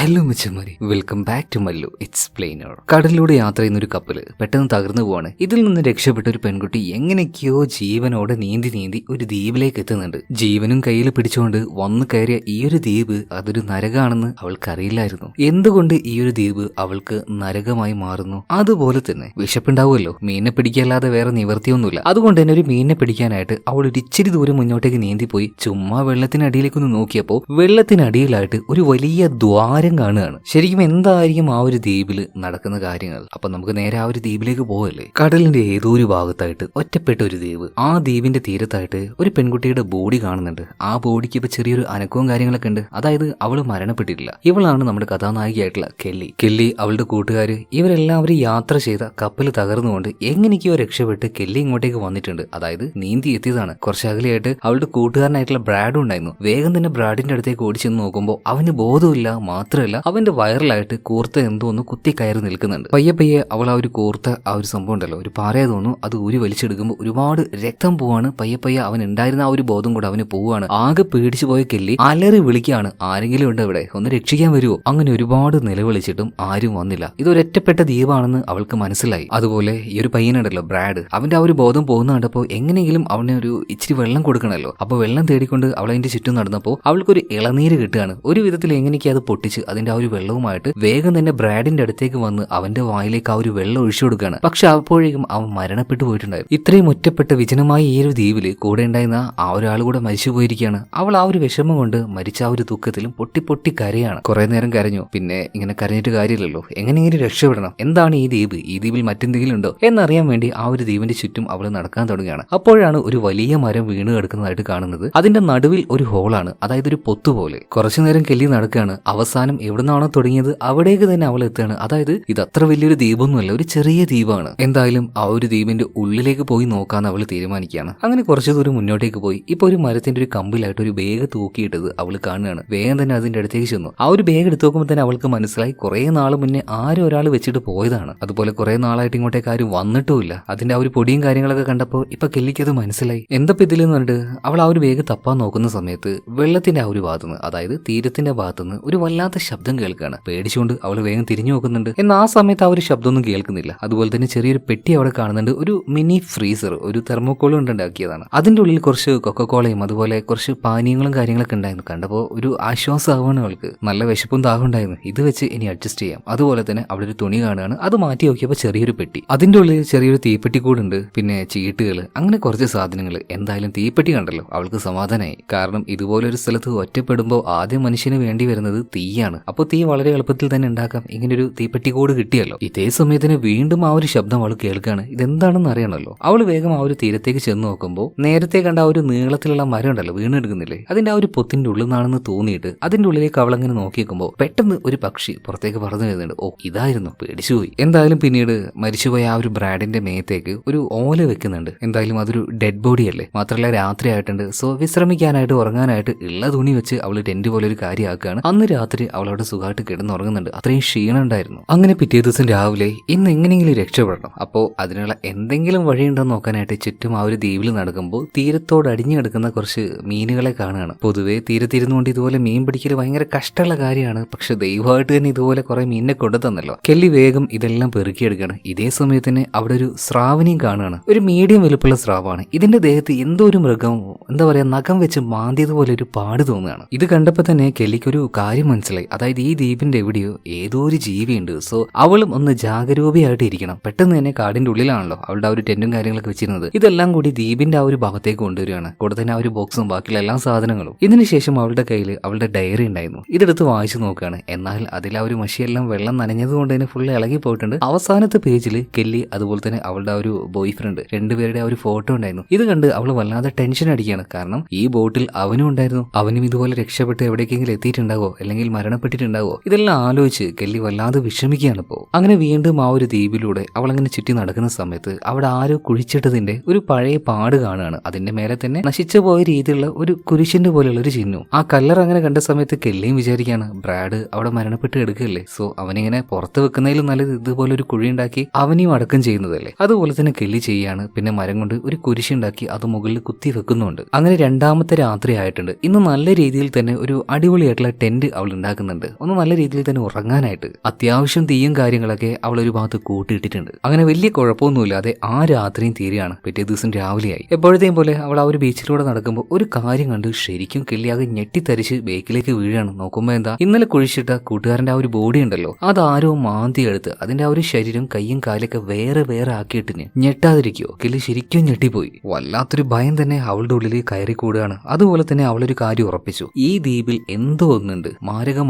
Hello മിച്ചമാരി welcome back to Mallu. Explainer കടലിലൂടെ യാത്ര ചെയ്യുന്ന ഒരു കപ്പൽ പെട്ടെന്ന് തകർന്നു പോവാണ്. ഇതിൽ നിന്ന് രക്ഷപ്പെട്ട ഒരു പെൺകുട്ടി എങ്ങനെയൊക്കെയോ ജീവനോടെ നീന്തി നീന്തി ഒരു ദ്വീപിലേക്ക് എത്തുന്നുണ്ട്. ജീവനും കയ്യിൽ പിടിച്ചുകൊണ്ട് വന്നു കയറിയ ഈ ഒരു ദ്വീപ് അതൊരു നരകാണെന്ന് അവൾക്കറിയില്ലായിരുന്നു. എന്തുകൊണ്ട് ഈ ഒരു ദ്വീപ് അവൾക്ക് നരകമായി മാറുന്നു? അതുപോലെ തന്നെ വിശപ്പുണ്ടാവുമല്ലോ. മീനെ പിടിക്കല്ലാതെ വേറെ നിവർത്തിയൊന്നുമില്ല അതുകൊണ്ട് തന്നെ ഒരു മീനിനെ പിടിക്കാനായിട്ട് അവൾ ഒരു ഇച്ചിരി ദൂരം മുന്നോട്ടേക്ക് നീന്തിപ്പോയി. ചുമ്മാ വെള്ളത്തിനടിയിലേക്ക് ഒന്ന് നോക്കിയപ്പോൾ വെള്ളത്തിനടിയിലായിട്ട് ഒരു വലിയ ദ്വാരം കാണുകയാണ്. ശരിക്കും എന്തായിരിക്കും ആ ഒരു ദ്വീപിൽ നടക്കുന്ന കാര്യങ്ങൾ? അപ്പൊ നമുക്ക് നേരെ ആ ഒരു ദ്വീപിലേക്ക് പോകല്ലേ കടലിന്റെ ഏതോ ഒരു ഭാഗത്തായിട്ട് ഒറ്റപ്പെട്ട ഒരു ദ്വീപ്. ആ ദ്വീപിന്റെ തീരത്തായിട്ട് ഒരു പെൺകുട്ടിയുടെ ബോഡി കാണുന്നുണ്ട്. ആ ബോഡിക്ക് ഇപ്പൊ ചെറിയൊരു അനക്കവും കാര്യങ്ങളൊക്കെ ഉണ്ട്. അതായത് അവൾ മരണപ്പെട്ടിട്ടില്ല. ഇവളാണ് നമ്മുടെ കഥാനായികയായിട്ടുള്ള കെല്ലി. കെല്ലി അവളുടെ കൂട്ടുകാര് ഇവരെല്ലാവരും യാത്ര ചെയ്ത കപ്പൽ തകർന്നുകൊണ്ട് എങ്ങനെയൊക്കെയോ രക്ഷപ്പെട്ട് കെല്ലി ഇങ്ങോട്ടേക്ക് വന്നിട്ടുണ്ട്. അതായത് നീന്തി എത്തിയതാണ്. കുറച്ച് അകലെയായിട്ട് അവളുടെ കൂട്ടുകാരനായിട്ടുള്ള ബ്രാഡും ഉണ്ടായിരുന്നു. വേഗം തന്നെ ബ്രാഡിന്റെ അടുത്തേക്ക് ഓടിച്ചെന്ന് നോക്കുമ്പോൾ അവന് ബോധമില്ല മാത്രമല്ല അവന്റെ വയറിലായിട്ട് കൂർത്ത എന്തോ ഒന്ന് കുത്തി കയറി നിൽക്കുന്നുണ്ട്. പയ്യെ പയ്യെ അവൾ ആ ഒരു കൂർത്ത ആ ഒരു സംഭവം ഉണ്ടല്ലോ. ഒരു പാറയെ തോന്നുന്നു. അത് ഊരി വലിച്ചെടുക്കുമ്പോൾ ഒരുപാട് രക്തം പോവാണ്. പയ്യെ പയ്യെ അവൻ ഉണ്ടായിരുന്ന ആ ഒരു ബോധം കൂടെ അവന് പോവാണ് ആകെ പേടിച്ചു പോയ കെല്ലി അലറി വിളിക്കുകയാണ്. ആരെങ്കിലും ഉണ്ട് ഇവിടെ? ഒന്ന് രക്ഷിക്കാൻ വരുമോ അങ്ങനെ ഒരുപാട് നിലവിളിച്ചിട്ടും ആരും വന്നില്ല. ഇത് ഇതൊരൊറ്റപ്പെട്ട ദ്വീപാണെന്ന് അവൾക്ക് മനസ്സിലായി. അതുപോലെ ഈ ഒരു പയ്യനുണ്ടല്ലോ ബ്രാഡ്. അവന്റെ ആ ഒരു ബോധം പോകുന്ന കണ്ടപ്പോൾ എങ്ങനെയെങ്കിലും അവനെ ഒരു ഇച്ചിരി വെള്ളം കൊടുക്കണല്ലോ അപ്പൊ വെള്ളം തേടിക്കൊണ്ട് അവൾ അതിന്റെ ചുറ്റും നടന്നപ്പോൾ അവൾക്കൊരു ഇളനീര് കിട്ടുകയാണ്. ഒരു വിധത്തിൽ എങ്ങനെയൊക്കെ അത് പൊട്ടിച്ച് അതിന്റെ ആ ഒരു വെള്ളവുമായിട്ട് വേഗം തന്നെ ബ്രാഡിന്റെ അടുത്തേക്ക് വന്ന് അവന്റെ വായിലേക്ക് ആ ഒരു വെള്ളം ഒഴിച്ചു കൊടുക്കുകയാണ്. പക്ഷെ അപ്പോഴേക്കും അവൻ മരണപ്പെട്ടു പോയിട്ടുണ്ടായിരുന്നു. ഇത്രയും ഒറ്റപ്പെട്ട വിജനമായ ഈ ഒരു ദ്വീപിൽ കൂടെ ഉണ്ടായിരുന്ന ആ ഒരാൾ കൂടെ മരിച്ചു പോയിരിക്കുകയാണ്. അവൾ ആ ഒരു വിഷമം കൊണ്ട് മരിച്ച ആ ഒരു ദുഃഖത്തിലും പൊട്ടി പൊട്ടി കരയാണ്. കുറെ നേരം കരഞ്ഞു. പിന്നെ ഇങ്ങനെ കരഞ്ഞിട്ട് കാര്യമില്ലല്ലോ. എങ്ങനെയെങ്കിലും രക്ഷപ്പെടണം? എന്താണ് ഈ ദ്വീപ്? ഈ ദ്വീപിൽ മറ്റെന്തെങ്കിലും ഉണ്ടോ? എന്നറിയാൻ വേണ്ടി ആ ഒരു ദ്വീപിന്റെ ചുറ്റും അവൾ നടക്കാൻ തുടങ്ങുകയാണ്. അപ്പോഴാണ് ഒരു വലിയ മരം വീണ് കിടക്കുന്നതായിട്ട് കാണുന്നത്. അതിന്റെ നടുവിൽ ഒരു ഹോളാണ്. അതായത് ഒരു പൊത്തുപോലെ കുറച്ചു നേരം കെല്ലി നടക്കുകയാണ്. അവസാനം എവിടുന്നാണോ തുടങ്ങിയത് അവിടേക്ക് തന്നെ അവൾ എത്തുകയാണ്. അതായത് ഇത് അത്ര വലിയൊരു ദ്വീപൊന്നുമല്ല ഒരു ചെറിയ ദ്വീപാണ്. എന്തായാലും ആ ഒരു ദ്വീപിന്റെ ഉള്ളിലേക്ക് പോയി നോക്കാന്ന് അവൾ തീരുമാനിക്കുകയാണ്. അങ്ങനെ കുറച്ചു ദൂരം മുന്നോട്ടേക്ക് പോയി. ഇപ്പൊ ഒരു മരത്തിന്റെ ഒരു കമ്പിലായിട്ട് ഒരു ബേഗ് തൂക്കിയിട്ടത് അവൾ കാണുകയാണ്. വേഗം തന്നെ അതിന്റെ അടുത്തേക്ക് ചെന്നു. ആ ഒരു ബേഗ് എടുത്തു നോക്കുമ്പോൾ തന്നെ അവൾക്ക് മനസ്സിലായി കുറെ നാൾ മുന്നേ ആരും ഒരാൾ വെച്ചിട്ട് പോയതാണ്. അതുപോലെ കുറെ നാളായിട്ട് ഇങ്ങോട്ടേക്ക് ആരും വന്നിട്ടുമില്ല. അതിന്റെ ആ ഒരു പൊടിയും കാര്യങ്ങളൊക്കെ കണ്ടപ്പോൾ ഇപ്പൊ കെല്ലിക്ക് അത് മനസ്സിലായി. എന്തപ്പോ ഇതിലെന്ന് പറഞ്ഞിട്ട് അവൾ ആ ഒരു ബേഗ് തപ്പാൻ നോക്കുന്ന സമയത്ത് വെള്ളത്തിന്റെ ആ ഒരു ഭാഗത്തുനിന്ന് അതായത് തീരത്തിന്റെ ഭാഗത്തുനിന്ന് ഒരു വല്ലാത്ത ശബ്ദം കേൾക്കുകയാണ് പേടിച്ചുകൊണ്ട് അവൾ വേഗം തിരിഞ്ഞു നോക്കുന്നുണ്ട്. എന്നാൽ ആ സമയത്ത് ആ ഒരു ശബ്ദമൊന്നും കേൾക്കുന്നില്ല. അതുപോലെ തന്നെ ചെറിയൊരു പെട്ടി അവിടെ കാണുന്നുണ്ട്. ഒരു മിനി ഫ്രീസർ ഒരു തെർമോക്കോൾ ഉണ്ടാക്കിയതാണ് അതിന്റെ ഉള്ളിൽ കുറച്ച് കൊക്കക്കോളയും അതുപോലെ കുറച്ച് പാനീയങ്ങളും കാര്യങ്ങളൊക്കെ ഉണ്ടായിരുന്നു. കണ്ടപ്പോൾ ഒരു ആശ്വാസമാവാണ് അവൾക്ക്. നല്ല വിശപ്പും ദാഹം ഉണ്ടായിരുന്നു. ഇത് വെച്ച് ഇനി അഡ്ജസ്റ്റ് ചെയ്യാം. അതുപോലെ തന്നെ അവിടെ ഒരു തുണി കാണുകയാണ്. അത് മാറ്റി നോക്കിയപ്പോൾ ചെറിയൊരു പെട്ടി. അതിന്റെ ഉള്ളിൽ ചെറിയൊരു തീപ്പെട്ടി കൂടുണ്ട് പിന്നെ ചീട്ടുകൾ അങ്ങനെ കുറച്ച് സാധനങ്ങൾ. എന്തായാലും തീപ്പെട്ടി കണ്ടല്ലോ. അവൾക്ക് സമാധാനമായി. കാരണം ഇതുപോലൊരു സ്ഥലത്ത് ഒറ്റപ്പെടുമ്പോൾ ആദ്യം മനുഷ്യന് വേണ്ടി വരുന്നത് തീയാണ്. അപ്പോൾ തീ വളരെ എളുപ്പത്തിൽ തന്നെ ഉണ്ടാക്കാം. ഇങ്ങനെ ഒരു തീപ്പെട്ടി കൂട് കിട്ടിയല്ലോ. ഇതേ സമയത്തിന് വീണ്ടും ആ ഒരു ശബ്ദം അവൾ കേൾക്കുകയാണ് ഇതെന്താണെന്ന് അറിയണല്ലോ അവൾ വേഗം ആ ഒരു തീരത്തേക്ക് ചെന്ന് നോക്കുമ്പോൾ നേരത്തെ കണ്ട ആ ഒരു നീളത്തിലുള്ള മരം ഉണ്ടല്ലോ വീണെടുക്കുന്നില്ലേ? അതിന്റെ ആ ഒരു പൊത്തിന്റെ ഉള്ളിൽ നിന്നാണെന്ന് തോന്നിയിട്ട് അതിന്റെ ഉള്ളിലേക്ക് അവൾ അങ്ങനെ നോക്കിയേക്കുമ്പോൾ പെട്ടെന്ന് ഒരു പക്ഷി പുറത്തേക്ക് പറന്നു വരുന്നുണ്ട്. ഓ ഇതായിരുന്നു പേടിച്ചുപോയി എന്തായാലും പിന്നീട് മരിച്ചുപോയ ആ ഒരു ബ്രാഡിന്റെ മേത്തേക്ക് ഒരു ഓല വെക്കുന്നുണ്ട്. എന്തായാലും അതൊരു ഡെഡ് ബോഡി അല്ലേ മാത്രമല്ല രാത്രി ആയിട്ടുണ്ട്. സോ വിശ്രമിക്കാനായിട്ട് ഉറങ്ങാനായിട്ട് ഉള്ള തുണി വെച്ച് അവൾ ടെന്റ് പോലെ ഒരു കാര്യമാക്കുകയാണ്. അന്ന് രാത്രി അവളവിടെ സുഖമായിട്ട് കിടന്നുറങ്ങുന്നുണ്ട്. അത്രയും ക്ഷീണം ഉണ്ടായിരുന്നു. അങ്ങനെ പിറ്റേ ദിവസം രാവിലെ ഇന്ന് എങ്ങനെയെങ്കിലും രക്ഷപ്പെടണം. അപ്പോൾ അതിനുള്ള എന്തെങ്കിലും വഴിയുണ്ടോ നോക്കാനായിട്ട് ചുറ്റും ആ ഒരു ദ്വീപിൽ നടക്കുമ്പോൾ തീരത്തോട് അടിഞ്ഞു കിടക്കുന്ന കുറച്ച് മീനുകളെ കാണുകയാണ്. പൊതുവെ തീരത്തിരുന്നുകൊണ്ട് ഇതുപോലെ മീൻ പിടിക്കൽ ഭയങ്കര കഷ്ടമുള്ള കാര്യമാണ്. പക്ഷെ ദൈവമായിട്ട് തന്നെ ഇതുപോലെ കുറെ മീനിനെ കൊണ്ടുതന്നല്ലോ കെല്ലി വേഗം ഇതെല്ലാം പെറുക്കിയെടുക്കുകയാണ്. ഇതേ സമയത്ത് തന്നെ അവിടെ ഒരു സ്രാവിനെയും കാണുകയാണ്. ഒരു മീഡിയം വലുപ്പുള്ള സ്രാവാണ്. ഇതിന്റെ ദേഹത്ത് എന്തോ ഒരു മൃഗം എന്താ പറയാ നഖം വെച്ച് മാന്തിയതുപോലെ ഒരു പാട് തോന്നുകയാണ്. ഇത് കണ്ടപ്പോൾ തന്നെ കെല്ലിക്കൊരു കാര്യം മനസ്സിലായി. അതായത് ഈ ദ്വീപിന്റെ എവിടെയോ ഏതോ ഒരു ജീവിയുണ്ട്. സോ അവളും ഒന്ന് ജാഗരൂപിയായിട്ട് ഇരിക്കണം പെട്ടെന്ന് തന്നെ കാടിന്റെ ഉള്ളിലാണല്ലോ അവളുടെ ആ ഒരു ടെന്റും കാര്യങ്ങളൊക്കെ വെച്ചിരുന്നത്. ഇതെല്ലാം കൂടി ദ്വീപിന്റെ ആ ഒരു ഭാഗത്തേക്ക് കൊണ്ടുവരികയാണ്. കൂടെ തന്നെ ആ ഒരു ബോക്സും ബാക്കിയുള്ള എല്ലാ സാധനങ്ങളും. ഇതിനുശേഷം അവളുടെ കയ്യിൽ അവളുടെ ഡയറി ഉണ്ടായിരുന്നു. ഇതെടുത്ത് വായിച്ചു നോക്കുകയാണ്. എന്നാൽ അതിൽ ആ ഒരു മഷിയെല്ലാം വെള്ളം നനഞ്ഞത് കൊണ്ട് തന്നെ ഫുള്ള് ഇളകി പോയിട്ടുണ്ട്. അവസാനത്തെ പേജിൽ കെല്ലി അതുപോലെ തന്നെ അവളുടെ ഒരു ബോയ് ഫ്രണ്ട് രണ്ടുപേരുടെ ഒരു ഫോട്ടോ ഉണ്ടായിരുന്നു. ഇത് കണ്ട് അവൾ വല്ലാതെ ടെൻഷൻ അടിക്കുകയാണ്. കാരണം ഈ ബോട്ടിൽ അവനും ഉണ്ടായിരുന്നു. അവനും ഇതുപോലെ രക്ഷപ്പെട്ട് എവിടേക്കെങ്കിലും എത്തിയിട്ടുണ്ടാവോ? അല്ലെങ്കിൽ മരണപ്പെട്ടിട്ടുണ്ടാവോ ഇതെല്ലാം ആലോചിച്ച് കെല്ലി വല്ലാതെ വിഷമിക്കുകയാണ് ഇപ്പോൾ അങ്ങനെ വീണ്ടും ആ ഒരു ദ്വീപിലൂടെ അവൾ അങ്ങനെ ചുറ്റി നടക്കുന്ന സമയത്ത് അവിടെ ആരോ കുഴിച്ചിട്ടതിന്റെ ഒരു പഴയ പാട് കാണുകയാണ് അതിന്റെ മേലെ തന്നെ നശിച്ചു പോയ രീതിയിലുള്ള ഒരു കുരിശിന്റെ പോലെയുള്ള ഒരു ചിഹ്നം. ആ കല്ലർ അങ്ങനെ കണ്ട സമയത്ത് കെല്ലിയും വിചാരിക്കുകയാണ് ബ്രാഡ് അവിടെ മരണപ്പെട്ട് എടുക്കുകയല്ലേ സോ അവനിങ്ങനെ പുറത്ത് വെക്കുന്നതിലും നല്ലത് ഇതുപോലെ ഒരു കുഴി ഉണ്ടാക്കി അവനെയും അടക്കം ചെയ്യുന്നതല്ലേ? അതുപോലെ തന്നെ കെല്ലി ചെയ്യാണ് പിന്നെ മരം കൊണ്ട് ഒരു കുരിശുണ്ടാക്കി അത് മുകളിൽ കുത്തി വെക്കുന്നുണ്ട്. അങ്ങനെ രണ്ടാമത്തെ രാത്രി ആയിട്ടുണ്ട്. ഇന്ന് നല്ല രീതിയിൽ തന്നെ ഒരു അടിപൊളിയായിട്ടുള്ള ടെന്റ് അവൾ ഉണ്ടാക്കുന്നുണ്ട് ഇറങ്ങുന്നുണ്ട് ഒന്ന് നല്ല രീതിയിൽ തന്നെ ഉറങ്ങാനായിട്ട്. അത്യാവശ്യം തീയും കാര്യങ്ങളൊക്കെ അവൾ ഒരു ഭാഗത്ത് കൂട്ടിയിട്ടിട്ടുണ്ട്. അങ്ങനെ വലിയ കുഴപ്പമൊന്നുമില്ലാതെ ആ രാത്രിയും തീരെയാണ് പിറ്റേ ദിവസം രാവിലെയായി. എപ്പോഴത്തെയും പോലെ അവൾ ആ ഒരു ബീച്ചിലൂടെ നടക്കുമ്പോൾ ഒരു കാര്യം കണ്ട് ശരിക്കും കിള്ളിയാകെ ഞെട്ടിത്തരിച്ച് ബേക്കിലേക്ക് വീഴാണ് നോക്കുമ്പോൾ എന്താ? ഇന്നലെ കുഴിച്ചിട്ട കൂട്ടുകാരന്റെ ആ ഒരു ബോഡി ഉണ്ടല്ലോ. അതാരോ മാന്തി എടുത്ത് അതിന്റെ ആ ഒരു ശരീരം കയ്യും കാലൊക്കെ വേറെ വേറെ ആക്കിയിട്ടിന്. ഞെട്ടാതിരിക്കോ? കിളി ശരിക്കും ഞെട്ടിപ്പോയി. വല്ലാത്തൊരു ഭയം തന്നെ അവളുടെ ഉള്ളിൽ കയറി കൂടുകയാണ് അതുപോലെ തന്നെ അവളൊരു കാര്യം ഉറപ്പിച്ചു. ഈ ദ്വീപിൽ എന്തോ ഒന്നുണ്ട്.